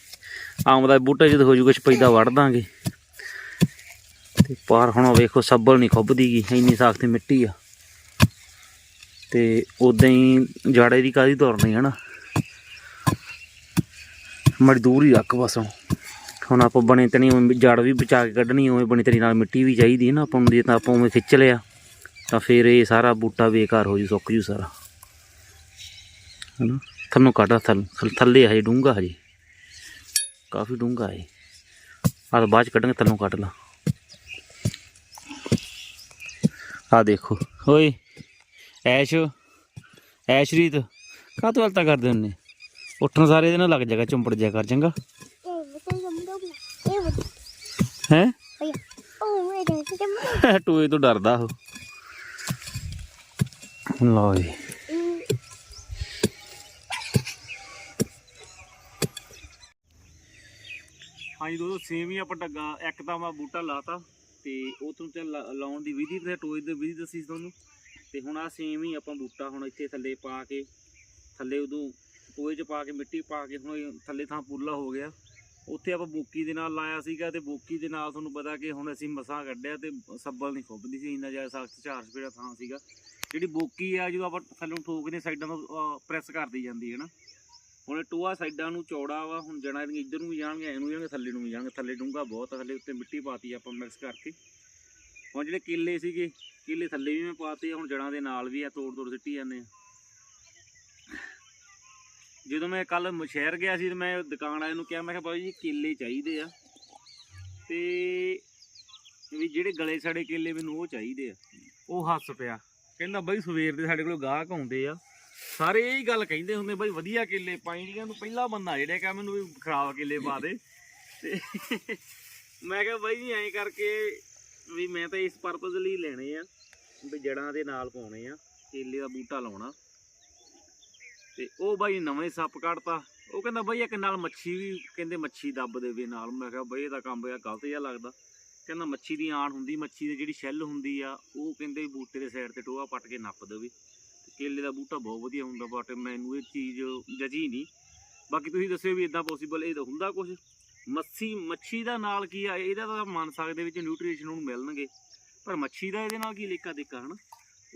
ਆਮ ਦਾ ਬੂਟਾ ਜਦ ਹੋ ਜੂਗਾ ਸਪੈਦਾ ਵੜ ਦਾਂਗੇ। ਤੇ ਪਰ ਹੁਣ ਵੇਖੋ ਸੱਬਲ ਨਹੀਂ ਖੁੱਬਦੀ ਗਈ ਇੰਨੀ ਸਖਤ ਮਿੱਟੀ ਆ। ਤੇ ਉਦਾਂ ਹੀ ਜਾੜੇ ਦੀ ਕਾਦੀ ਤੁਰਨੀ ਹਨਾ ਮਜ਼ਦੂਰ ਹੀ ਰੱਖ ਬਸ ਹੁਣ। ਆਪਾਂ ਬਣੇ ਤਣੀ ਜੜ ਵੀ ਬਚਾ ਕੇ ਕੱਢਣੀ, ਉਵੇਂ ਬਣੀ ਤਣੀ ਨਾਲ ਮਿੱਟੀ ਵੀ ਚਾਹੀਦੀ ਹੈ ਨਾ ਆਪਾਂ ਨੂੰ, ਜੇ ਤਾਂ ਆਪਾਂ ਉਵੇਂ ਖਿੱਚ ਲਿਆ, ਤਾਂ ਫਿਰ ਇਹ ਸਾਰਾ ਬੂਟਾ ਬੇਕਾਰ ਹੋ ਜੂ, ਸੁੱਕ ਜੂ ਸਾਰਾ। ਹਨਾ? ਥੱਲੋਂ ਕੱਢ, ਥੱਲ, ਥੱਲ- ਥੱਲੇ ਹਜੇ ਡੂੰਗਾ ਹਜੇ। ਕਾਫੀ ਡੂੰਗਾ ਹੈ ਆਹ ਤਾਂ ਬਾਅਦ ਚ ਕੱਢਾਂਗੇ, ਥੱਲੋਂ ਕੱਢ ਲਾ। ਆ ਦੇਖੋ, ਓਏ, ਐਸ਼, ਐਸ਼ਰੀਤ ਕਾਹ ਤੋਂ ਹਲਤਾ ਕਰਦੇ ਹੁੰਨੇ? ਉੱਠਣ ਸਾਰੇ ਇਹਦੇ ਨਾਲ ਲੱਗ ਜਾਗਾ ਚੁੰਪੜ ਜਾ ਕਰ, ਚੰਗਾ? ਹੈ? ਟੂਏ ਤੋਂ ਡਰਦਾ ਉਹ। ਲਓ ਜੀ। ਹਾਂਜੀ ਦੋਸਤੋ ਸੇਮ ਹੀ ਆਪਾਂ ਡੱਗਾ ਇੱਕ ਤਾਂ ਮੈਂ ਬੂਟਾ ਲਾਤਾ। ਤੇ ਉਹ ਤੋਂ ਤੇ ਲਾਉਣ ਦੀ ਵਿਧੀ ਤੇ ਟੋਏ ਦੀ ਵਿਧੀ ਦੱਸੀ ਸੀ ਤੁਹਾਨੂੰ। ਤੇ ਹੁਣ ਆ ਸੇਮ ਹੀ ਆਪਾਂ ਬੂਟਾ ਹੁਣ ਇੱਥੇ ਥੱਲੇ ਪਾ ਕੇ, ਥੱਲੇ ਉਦੋਂ ਟੋਏ 'ਚ ਪਾ ਕੇ, ਮਿੱਟੀ ਪਾ ਕੇ ਹੁਣ ਥੱਲੇ ਥਾਂ ਪੁੱਲਾ ਹੋ ਗਿਆ। ਉੱਥੇ ਆਪਾਂ ਬੋਕੀ ਦੇ ਨਾਲ ਲਾਇਆ ਸੀਗਾ ਤੇ ਬੋਕੀ ਦੇ ਨਾਲ ਤੁਹਾਨੂੰ ਪਤਾ ਕਿ ਹੁਣ ਅਸੀਂ ਮਸਾਂ ਕੱਢਿਆ ਤੇ ਸੱਬਲ ਨਹੀਂ ਖੁੱਬਦੀ ਸੀ, ਇੰਨਾ ਜ਼ਿਆਦਾ ਸਖਤ ਝਾਰ ਸਪੇੜਾ ਥਾਂ ਸੀਗਾ। ਜਿਹੜੀ ਬੋਕੀ ਆ ਜਦੋਂ ਆਪਾਂ ਥੱਲੋਂ ਠੋਕਦੇ ਸਾਈਡਾਂ ਤੋਂ ਪ੍ਰੈਸ ਕਰਦੀ ਜਾਂਦੀ ਹੈ ਨਾ। ਹੁਣ ਇਹ ਟੋਆ ਸਾਈਡਾਂ ਨੂੰ ਚੌੜਾ ਵਾ ਹੁਣ ਜਣਾ ਇਹਦੀਆਂ ਇੱਧਰ ਨੂੰ ਵੀ ਜਾਣਗੇ ਇਹਨੂੰ ਜਾਣਗੇ ਥੱਲੇ ਨੂੰ ਵੀ ਜਾਣਗੇ ਥੱਲੇ ਡੂੰਘਾ ਬਹੁਤ ਥੱਲੇ ਉੱਤੇ ਮਿੱਟੀ ਪਾਤੀ ਆਪਾਂ ਮਿਕਸ ਕਰਕੇ। ਹੁਣ ਜਿਹੜੇ ਕਿੱਲੇ ਸੀਗੇ ਕਿੱਲੇ ਥੱਲੇ ਵੀ ਮੈਂ ਪਾਤੇ ਆ, ਹੁਣ ਜੜਾਂ ਦੇ ਨਾਲ ਵੀ ਆ ਤੋੜ ਤੋੜ ਸਿੱਟੀ ਜਾਂਦੇ ਆ। ਜਦੋਂ ਮੈਂ ਕੱਲ ਸ਼ਹਿਰ ਗਿਆ ਸੀ ਤੇ ਮੈਂ ਦੁਕਾਨ ਵਾਲੇ ਨੂੰ ਕਿਹਾ ਮੈਂ ਕਿਹਾ ਬਾਈ ਜੀ ਕੇਲੇ ਚਾਹੀਦੇ ਆ। ਤੇ ਵੀ ਜਿਹੜੇ ਗਲੇ ਸੜੇ ਕੇਲੇ ਮੈਨੂੰ ਉਹ ਚਾਹੀਦੇ ਆ। ਉਹ ਹੱਸ ਪਿਆ। ਕਹਿੰਦਾ ਬਾਈ ਸਵੇਰ ਦੇ ਸਾਡੇ ਕੋਲ ਗਾਹਕ ਆਉਂਦੇ ਆ। ਸਾਰੇ ਇਹੀ ਗੱਲ ਕਹਿੰਦੇ ਹੁੰਦੇ ਬਾਈ, ਵਧੀਆ ਕੇਲੇ ਪਾਈ ਨਹੀਂ ਪਹਿਲਾ ਬੰਦਾ ਜਿਹੜਾ ਕਹਾਂ ਮੈਨੂੰ ਵੀ ਖਰਾਬ ਕੇਲੇ ਪਾ ਦੇ। ਤੇ ਮੈਂ ਕਿਹਾ ਬਾਈ ਜੀ, ਐਂ ਕਰਕੇ ਵੀ ਮੈਂ ਤਾਂ ਇਸ ਪਰਪਸ ਲਈ ਲੈਣੇ ਆ ਵੀ ਜੜਾਂ ਦੇ ਨਾਲ ਪਾਉਣੇ ਆ, ਕੇਲੇ ਦਾ ਬੂਟਾ ਲਾਉਣਾ। ਤੇ ਉਹ ਬਾਈ ਨਵੇਂ ਸੱਪ ਕੱਢਤਾ। ਉਹ ਕਹਿੰਦਾ ਬਾਈ ਇੱਕ ਨਾਲ ਮੱਛੀ ਵੀ, ਕਹਿੰਦੇ ਮੱਛੀ ਦੱਬ ਦੇਵੇ ਨਾਲ। ਮੈਂ ਕਿਹਾ ਬਾਈ ਇਹਦਾ ਕੰਮ ਬੜਾ ਗਲਤ ਜਿਹਾ ਲੱਗਦਾ। ਕਹਿੰਦਾ ਮੱਛੀ ਦੀ ਆਣ ਹੁੰਦੀ, ਮੱਛੀ ਦੀ ਜਿਹੜੀ ਸ਼ੈੱਲ ਹੁੰਦੀ ਆ, ਉਹ ਕਹਿੰਦੇ ਬੂਟੇ ਦੇ ਸਾਈਡ ਤੇ ਟੋਆ ਪੱਟ ਕੇ ਨੱਪ ਦੇਵੇ। ਕੇਲੇ ਦਾ ਬੂਟਾ ਬਹੁਤ ਵਧੀਆ ਹੁੰਦਾ ਬਟ ਮੈਨੂੰ ਇਹ ਚੀਜ਼ ਜਜੀ ਨਹੀਂ। ਬਾਕੀ ਤੁਸੀਂ ਦੱਸਿਓ ਵੀ ਇਦਾਂ ਪੋਸੀਬਲ ਇਹ ਤਾਂ ਹੁੰਦਾ ਕੁਝ ਮੱਛੀ ਮੱਛੀ ਦਾ ਨਾਲ ਕੀ ਆ? ਇਹਦਾ ਤਾਂ ਮੰਨ ਸਕਦੇ ਵਿੱਚ ਨਿਊਟ੍ਰੀਸ਼ਨ ਨੂੰ ਮਿਲਣਗੇ। ਪਰ ਮੱਛੀ ਦਾ ਇਹਦੇ ਨਾਲ ਕੀ ਲੇਕਾ ਦੇਕਾ ਹਨਾ?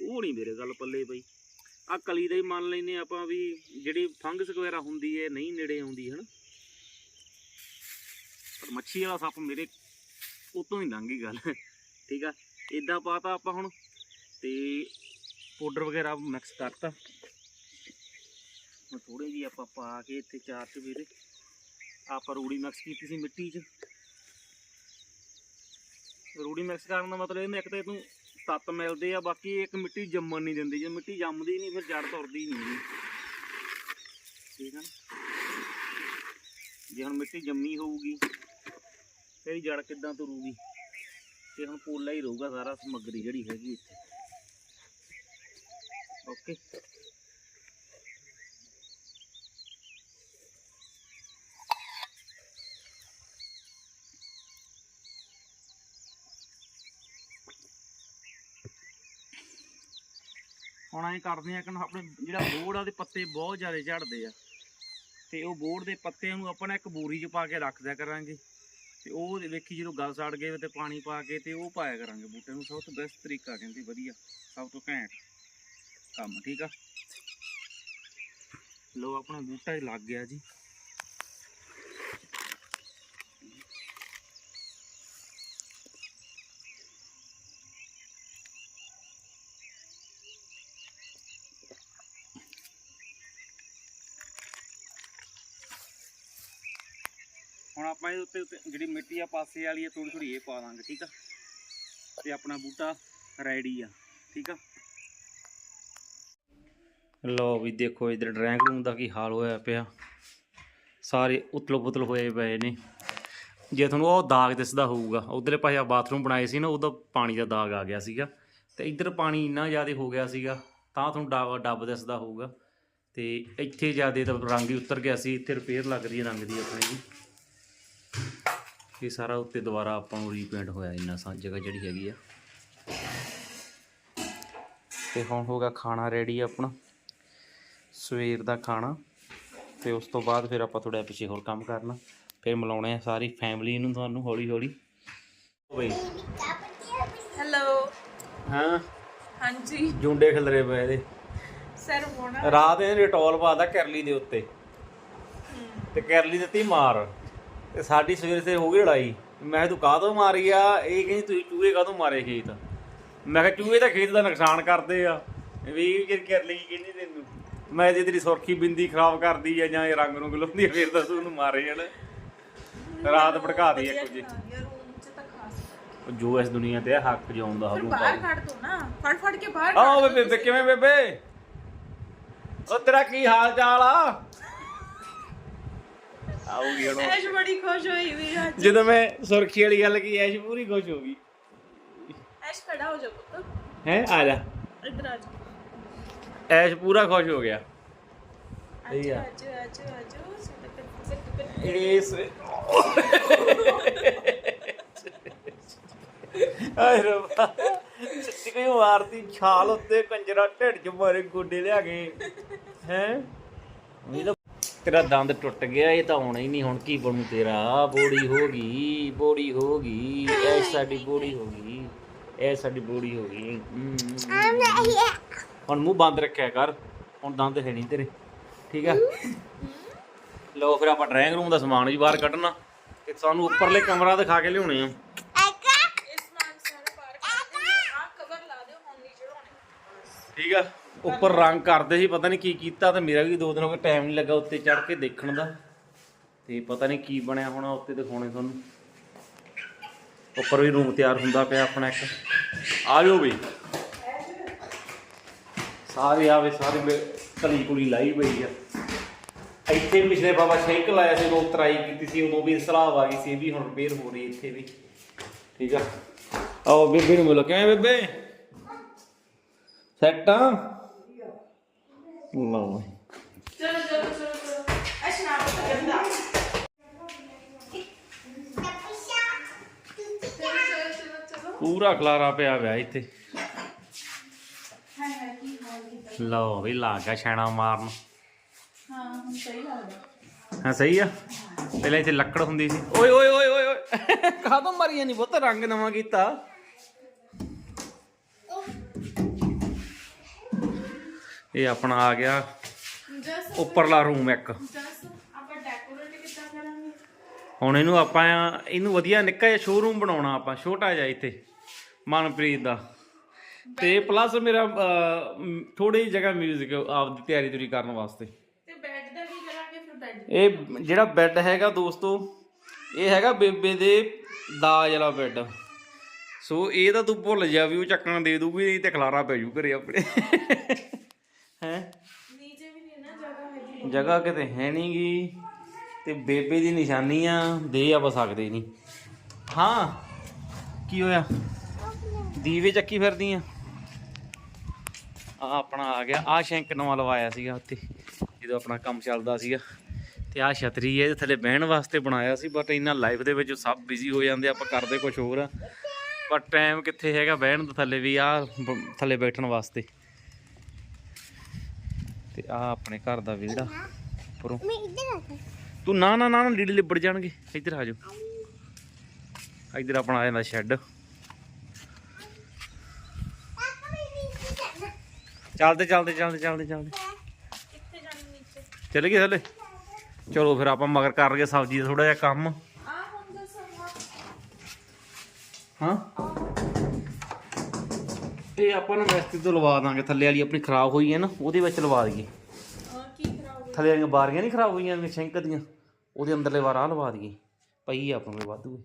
ਉਹ ਨਹੀਂ ਮੇਰੇ ਗੱਲ ਪੱਲੇ ਪਈ ਆ ਕਲੀ ਦਾ ਹੀ ਮੰਨ ਲੈਨੇ ਆਪਾਂ ਵੀ ਜਿਹੜੀ ਫੰਗਸ ਵਗੈਰਾ ਹੁੰਦੀ ਹੈ, ਨਹੀਂ ਨੇੜੇ ਆਉਂਦੀ, ਹਨ? ਪਰ ਮੱਛੀ ਵਾਲਾ ਸੱਪ ਮੇਰੇ ਉਤੋਂ ਹੀ ਲੰਘ ਗਈ ਗੱਲ। ਠੀਕ ਆ? ਇਦਾਂ ਪਾਤਾ ਆਪਾਂ ਹੁਣ। ਤੇ ਪਾਊਡਰ ਵਗੈਰਾ ਮਿਕਸ ਕਰਤਾ। ਹੁਣ ਥੋੜੇ ਜੀ ਆਪਾਂ ਪਾ ਕੇ ਇੱਥੇ ਚਾਰ ਚਵੇਰੇ ਆਪਾਂ ਰੂੜੀ ਮਿਕਸ ਕੀਤੀ ਸੀ ਮਿੱਟੀ 'ਚ। ਰੂੜੀ ਮਿਕਸ ਕਰਨ ਦਾ ਮਤਲਬ ਇਹ ਮੈਂ ਇੱਕ ਤਾਂ ਇਹਨੂੰ ਤੱਤ ਮਿਲਦੇ ਆ, ਬਾਕੀ ਇੱਕ ਮਿੱਟੀ ਜੰਮਣ ਨਹੀਂ ਦਿੰਦੀ। ਜੇ ਮਿੱਟੀ ਜੰਮਦੀ ਨਹੀਂ, ਫਿਰ ਜੜ ਤੁਰਦੀ ਨਹੀਂ ਠੀਕ ਹੈ ਨਾ? ਜੇ ਹੁਣ ਮਿੱਟੀ ਜੰਮੀ ਹੋਊਗੀ ਫਿਰ ਜੜ ਕਿੱਦਾਂ ਤੁਰੂਗੀ? ਤੇ ਹੁਣ ਪੋਲਾ ਹੀ ਰਹੂਗਾ ਸਾਰਾ ਸਮੱਗਰੀ ਜਿਹੜੀ ਹੈਗੀ ਇੱਥੇ। ਓਕੇ ਹੁਣ ਐਂ ਕਰਦੇ ਆ ਕਿ ਆਪਣੇ ਜਿਹੜਾ ਬੋੜ ਆ ਦੇ ਪੱਤੇ ਬਹੁਤ ਜ਼ਿਆਦਾ ਝੜਦੇ ਆ। ਤੇ ਉਹ ਬੋੜ ਦੇ ਪੱਤਿਆਂ ਨੂੰ ਆਪਾਂ ਇੱਕ ਬੋਰੀ 'ਚ ਪਾ ਕੇ ਰੱਖ ਦਿਆ ਕਰਾਂਗੇ। ਤੇ ਉਹ ਵੇਖੀ ਜਦੋਂ ਗਲ ਸੜ ਗਏ ਤੇ ਪਾਣੀ ਪਾ ਕੇ ਤੇ ਉਹ ਪਾਇਆ ਕਰਾਂਗੇ ਬੂਟੇ ਨੂੰ। ਸਭ ਤੋਂ ਬੈਸਟ ਤਰੀਕਾ ਕਹਿੰਦੇ ਵਧੀਆ, ਸਭ ਤੋਂ ਘੈਂਟ। ਕੰਮ, ਠੀਕ ਆ? ਲੋ ਆਪਣਾ ਬੂਟਾ ਹੀ ਲੱਗ ਗਿਆ ਜੀ। ਹੁਣ ਆਪਾਂ ਇਹਦੇ ਉੱਤੇ ਉੱਤੇ ਜਿਹੜੀ ਮਿੱਟੀ ਆ ਪਾਸੇ ਵਾਲੀ ਆ ਥੋੜੀ ਥੋੜੀ ਇਹ ਪਾ ਦਾਂਗੇ, ਠੀਕ ਆ? ਤੇ ਆਪਣਾ ਬੂਟਾ ਰੈਡੀ ਆ, ਠੀਕ ਆ? ਲਓ ਵੀ ਦੇਖੋ ਇਧਰ ਡਰਾਇੰਗ ਰੂਮ ਦਾ ਕੀ ਹਾਲ ਹੋਇਆ ਪਿਆ। ਸਾਰੇ ਉਤਲ ਪੁਤਲ ਹੋਏ ਪਏ ਨੇ। ਜੇ ਤੁਹਾਨੂੰ ਉਹ ਦਾਗ ਦਿਸਦਾ ਹੋਊਗਾ, ਉਧਰਲੇ ਪਾਸੇ ਬਾਥਰੂਮ ਬਣਾਏ ਸੀ ਨਾ ਉਹਦਾ ਪਾਣੀ ਦਾ ਦਾਗ ਆ ਗਿਆ ਸੀਗਾ। ਤੇ ਇੱਧਰ ਪਾਣੀ ਇੰਨਾ ਜ਼ਿਆਦਾ ਹੋ ਗਿਆ ਸੀਗਾ, ਤਾਂ ਤੁਹਾਨੂੰ ਡੱਬ ਡੱਬ ਦਿਸਦਾ ਹੋਊਗਾ। ਤੇ ਇੱਥੇ ਜ਼ਿਆਦਾ ਤਾਂ ਰੰਗ ਹੀ ਉਤਰ ਗਿਆ ਸੀ, ਇੱਥੇ ਰਿਪੇਅਰ ਲੱਗਦੀ ਹੈ, ਰੰਗ ਦੀ ਆਪਣੇ ਜੀ ਇਹ ਸਾਰਾ ਉੱਤੇ ਦੁਬਾਰਾ ਆਪਾਂ ਨੂੰ ਰੀਪੇਂਟ ਹੋਇਆ ਇੰਨਾ ਸਾ, ਜਗ੍ਹਾ ਜਿਹੜੀ ਹੈਗੀ ਆ। ਤੇ ਹੁਣ ਹੋਗਾ ਖਾਣਾ ਰੈਡੀ ਆਪਣਾ। ਸਵੇਰ ਦਾ ਖਾਣਾ ਤੇ ਉਸ ਤੋਂ ਬਾਅਦ ਫਿਰ ਆਪਾਂ ਥੋੜਾ ਪਿੱਛੇ ਹੋਰ ਕੰਮ ਕਰਨਾ। ਫਿਰ ਮਿਲਾਉਣੇ ਆ ਸਾਰੀ ਫੈਮਿਲੀ ਨੂੰ ਤੁਹਾਨੂੰ ਹੌਲੀ ਹੌਲੀ ਬਈ। ਹੈਲੋ ਹਾਂ। ਹਾਂਜੀ। ਜੁੰਡੇ ਖਿਲਰੇ ਪਏ ਇਹਦੇ। ਸਰ ਹੋਣਾ ਰਾਤ ਇਹਨੇ ਰਿਟੋਲ ਪਾਦਾ ਕੈਰਲੀ ਦੇ ਉੱਤੇ। ਤੇ ਕੈਰਲੀ ਦਿੱਤੀ ਮਾਰ। ਤੇ ਸਾਡੀ ਸਵੇਰੇ ਸੇ ਹੋ ਗਈ ਲੜਾਈ। ਮੈਂ ਕਿਹਾ ਤੂੰ ਮਾਰੀ ਆ? ਇਹ ਕਹਿੰਦੀ ਤੁਸੀਂ ਚੂਹੇ ਕਾਹਤੋਂ ਮਾਰੇ ਖੇਤ? ਮੈਂ ਕਿਹਾ ਚੂਹੇ ਤਾਂ ਖੇਤ ਦਾ ਨੁਕਸਾਨ ਕਰਦੇ ਆ। ਵੀ ਕੈਰਲੀ ਕਹਿੰਦੀ ਤੈਨੂੰ? ਮੈਂ ਜੇ ਤੇਰੀ ਸੁਰਖੀ ਬਿੰਦੀ ਖਰਾਬ ਕਰਦੀ ਆ ਜਾਂ ਇਹ ਰੰਗ ਨੂੰ ਗਲਾਉਂਦੀ ਆ ਫਿਰ ਤਾਂ ਤੂੰ ਉਹਨੂੰ ਮਾਰੇ ਜਣ। ਰਾਤ ਭੜਕਾਦੀ ਇੱਕ ਜੀ ਯਾਰ ਰੂਮ ਚ ਤਾਂ ਖਾਸ ਜੋ ਇਸ ਦੁਨੀਆ ਤੇ ਹੱਕ ਜਿਉਣ ਦਾ ਫਿਰ ਹਰੂ ਬਾਹਰ ਕੱਢ ਦੋ ਨਾ। ਫੜ ਫੜ ਕੇ ਬਾਹਰ ਆਓ ਬੇਬੇ ਬੇ- ਕਿਵੇਂ ਬੇਬੇ? ਉਹ ਤੇਰਾ ਕੀ ਹਾਲ ਚਾਲ ਆ? ਆਉਗੀ ਹਣੋ। ਐਸ਼ ਬੜੀ ਖੁਸ਼ ਹੋਈ ਵੀ ਅੱਜ। ਜਦੋਂ ਮੈਂ ਸੁਰਖੀ ਵਾਲੀ ਗੱਲ ਕੀ ਐਸ਼ ਪੂਰੀ ਖੁਸ਼ ਹੋ ਗਈ। ਐਸ਼ ਖੜਾ ਹੋ ਜਾ ਪੁੱਤ। ਹੈ ਆ ਜਾ। ਇੱਧਰ ਆ ਜਾ। ਐਸ਼ ਪੂਰਾ ਖੁਸ਼ ਹੋ ਗਿਆ। ਸਹੀ ਆ। ਅੱਜ ਅੱਜ ਅੱਜ ਸਿੱਟ ਸਿੱਟ ਇਸ ਆਏ ਰੱਬਾ। ਸੱਚੀ ਕੋਈ ਮਾਰਤੀ ਛਾਲ ਉੱਤੇ ਕੰਜਰਾ ਢਿੱਡ 'ਚ ਮਾਰੇ ਗੋਡੇ ਲਿਆ ਕੇ। ਹੈ? ਤੇਰਾ ਦੰਦ ਟੁੱਟ ਗਿਆ ਇਹ ਤਾਂ ਹੋਣਾ ਹੀ ਨਹੀਂ ਹੁਣ ਕੀ ਬਣੂ ਤੇਰਾ? ਬੋੜੀ ਹੋ ਗਈ ਬੋੜੀ ਹੋ ਗਈ ਇਹ ਸਾਡੀ ਬੋੜੀ ਹੋ ਗਈ ਇਹ ਸਾਡੀ ਬੋੜੀ ਹੋ ਗਈ। ਹਮ। ਹੁਣ ਮੂੰਹ ਬੰਦ ਰੱਖਿਆ ਕਰ ਹੁਣ ਦੰਦ ਹੈ ਨਹੀਂ ਤੇਰੇ ਠੀਕ ਆ? ਲੋ ਫਿਰ ਆਪਾਂ ਡਰਾਇੰਗ ਰੂਮ ਦਾ ਸਮਾਨ ਵੀ ਬਾਹਰ ਕੱਢਣਾ ਤੇ ਸਾਨੂੰ ਉੱਪਰਲੇ ਕਮਰਾ ਦਿਖਾ ਕੇ ਲਿਆਉਣੇ ਆ। ਇਸ ਮਾਨ ਸਾਰੇ ਪਾਰ ਕਰ ਦੇ ਆ ਕਵਰ ਲਾ ਦਿਓ ਹੁਣ ਨਹੀਂ ਚੜਾਉਣੇ ਠੀਕ ਆ? ਉੱਪਰ ਰੰਗ ਕਰਦੇ ਸੀ ਪਤਾ ਨਹੀਂ ਕੀ ਕੀਤਾ ਤੇ ਮੇਰਾ ਵੀ ਦੋ ਦਿਨ ਹੋ ਗਏ ਟਾਈਮ ਨਹੀਂ ਲੱਗਾ ਉੱਤੇ ਚੜ ਕੇ ਦੇਖਣ ਦਾ। ਤੇ ਪਤਾ ਨਹੀਂ ਕੀ ਬਣਿਆ ਹੋਣਾ ਉੱਤੇ ਦਿਖਾਉਣੇ ਤੁਹਾਨੂੰ। ਉੱਪਰ ਵੀ ਰੂਮ ਤਿਆਰ ਹੁੰਦਾ ਪਿਆ ਆਪਣਾ ਇੱਕ। ਆ ਜਾਓ ਵੀ ਸਾਰੇ ਆਵੇ ਸਾਰੇ ਮੇ- ਕਲੀ ਕੁਲੀ ਲਾਈ ਪਈ ਆ। ਇੱਥੇ ਪਿਛਲੇ ਬਾਬਾ ਸ਼ੈਂਕ ਲਾਇਆ ਸੀ ਲੋਕ ਤਰਾਈ ਕੀਤੀ ਸੀ ਉਦੋਂ ਵੀ ਸਲਾਹ ਆ ਗਈ ਸੀ ਇਹ ਵੀ ਹੁਣ ਰਿਪੇਅਰ ਹੋ ਰਹੀ ਇੱਥੇ ਵੀ। ਠੀਕ ਆ? ਆਓ ਬੇਬੇ ਨੂੰ ਮਿਲੋ। ਕਿਵੇਂ ਬੇਬੇ? ਸੈੱਟ ਆ? ਲਓ ਚਲੋ ਚਲੋ ਚਲੋ ਚਲੋ। ਐਸ਼ ਨਾ ਪੁੱਤ ਗੰਦਾ ਪੂਰਾ ਖਲਾਰਾ ਪਿਆ ਹੋਇਆ ਇੱਥੇ। ਲਓ ਵੀ ਲਾ ਗਿਆ ਛਾਣਾ ਮਾਰਨ। ਹਾਂ ਹੁਣ ਸਹੀ ਲੱਗਦਾ। ਹਾਂ ਸਹੀ ਆ? ਪਹਿਲਾਂ ਇੱਥੇ ਲੱਕੜ ਹੁੰਦੀ ਸੀ। ਓਏ ਓਏ ਓਏ ਓਏ ਓਏ। ਕਾਹਦੋਂ ਮਰੀਆਂ ਨਹੀਂ ਪੁੱਤ? ਰੰਗ ਨਵਾਂ ਕੀਤਾ। ਇਹ ਆਪਣਾ ਆ ਗਿਆ ਉੱਪਰਲਾ ਰੂਮ ਇੱਕ। ਹੁਣ ਇਹਨੂੰ ਆਪਾਂ ਇਹਨੂੰ ਵਧੀਆ ਨਿੱਕਾ ਜਿਹਾ ਸ਼ੋਰੂਮ ਬਣਾਉਣਾ ਆਪਾਂ ਛੋਟਾ ਜਿਹਾ ਇੱਥੇ। ਮਨਪ੍ਰੀਤ ਦਾ। ਤੇ ਪਲੱਸ ਮੇਰਾ ਥੋੜੀ ਜਿਹੀ ਜਗ੍ਹਾ 뮤직 ਆਪਦੀ ਤਿਆਰੀ ਤੁਰੀ ਕਰਨ ਵਾਸਤੇ। ਤੇ ਬੈੱਡ ਦਾ ਕੀ ਕਰਾਂਗੇ ਫਿਰ ਬੈੱਡ ਇਹ ਜਿਹੜਾ ਬੈੱਡ ਹੈਗਾ ਦੋਸਤੋ ਇਹ ਹੈਗਾ ਬੇਬੇ ਦੇ ਦਾਜ ਵਾਲਾ ਬੈੱਡ ਸੋ ਇਹ ਤਾਂ ਤੂੰ ਭੁੱਲ ਜਾ ਵੀ ਉਹ ਚੱਕਣ ਦੇ ਦੂਗੀ ਨਹੀਂ ਤੇ ਖਲਾਰਾ ਪੈ ਜੂ ਘਰੇ ਆਪਣੇ। ਹੈ? ਨੀਚੇ ਵੀ ਨਹੀਂ ਨਾ ਜਗ੍ਹਾ ਹੈਗੀ ਜਗ੍ਹਾ ਕਿਤੇ ਹੈ ਨੀ ਗੀ। ਤੇ ਬੇਬੇ ਦੀ ਨਿਸ਼ਾਨੀ ਆ ਦੇ ਆਪਾਂ ਸਕਦੇ ਨਹੀਂ ਹਾਂ ਕੀ ਹੋਇਆ? ਦੀਵੇ ਚੱਕੀ ਫਿਰਦੀ ਆ। ਆ ਆਪਣਾ ਆ ਗਿਆ ਆ ਸ਼ੈਂਕ ਨਵਾਂ ਲਵਾਇਆ ਸੀਗਾ ਉੱਥੇ ਜਦੋਂ ਆਪਣਾ ਕੰਮ ਚੱਲਦਾ ਸੀਗਾ। ਤੇ ਆ ਛਤਰੀ ਇਹਦੇ ਥੱਲੇ ਬਹਿਣ ਵਾਸਤੇ ਬਣਾਇਆ ਸੀ ਬਟ ਇੰਨਾ ਲਾਈਫ ਦੇ ਵਿੱਚ ਸਭ ਬਿਜ਼ੀ ਹੋ ਜਾਂਦੇ ਆਪਾਂ ਕਰਦੇ ਕੁਝ ਹੋਰ। ਆ ਪਰ ਟਾਈਮ ਕਿੱਥੇ ਹੈਗਾ ਬਹਿਣ ਦੇ ਥੱਲੇ ਵੀ ਆ ਥੱਲੇ ਬੈਠਣ ਵਾਸਤੇ। ਤੇ ਆ ਆਪਣੇ ਘਰ ਦਾ ਵਿਹੜਾ ਉੱਪਰੋਂ। ਤੂੰ ਨਾ ਨਾ ਨਾ ਨਾ, ਲੀੜੇ ਲਿਬੜ ਜਾਣਗੇ ਇੱਧਰ ਆ ਜਾਓ। ਇੱਧਰ ਆਪਣਾ ਆ ਜਾਂਦਾ ਸ਼ੈੱਡ ਚੱਲਦੇ ਚੱਲਦੇ ਚੱਲਦੇ ਚੱਲਦੇ ਚੱਲਦੇ। ਕਿੱਥੇ ਜਾਣੀ ਨੀਚੇ ਚੱਲ ਗਏ ਥੱਲੇ? ਚਲੋ ਫਿਰ ਆਪਾਂ ਮਗਰ ਕਰ ਲਈਏ ਸਬਜ਼ੀ ਦਾ ਥੋੜਾ ਜਿਹਾ ਕੰਮ। ਆ ਹੁਣ ਦੱਸੋ ਹਾਂ? ਇਹ ਆਪਾਂ ਨੂੰ ਮਿਸਤਰੀ ਤੋਂ ਲਵਾ ਦਾਂਗੇ ਥੱਲੇ ਵਾਲੀ ਆਪਣੀ ਖਰਾਬ ਹੋਈ ਹੈ ਨਾ ਉਹਦੇ ਵਿੱਚ ਲਵਾ ਦਈਏ। ਕੀ ਥੱਲੇ ਵਾਲੀਆਂ ਬਾਰੀਆਂ ਨਹੀਂ ਖਰਾਬ ਹੋਈਆਂ ਨੇ ਸ਼ੈਂਕ ਦੀਆਂ। ਉਹਦੇ ਅੰਦਰਲੇ ਵਾਰ ਆ ਲਵਾ ਦਈਏ। ਪਈ ਆ ਆਪਣੇ ਵਾਧੂ।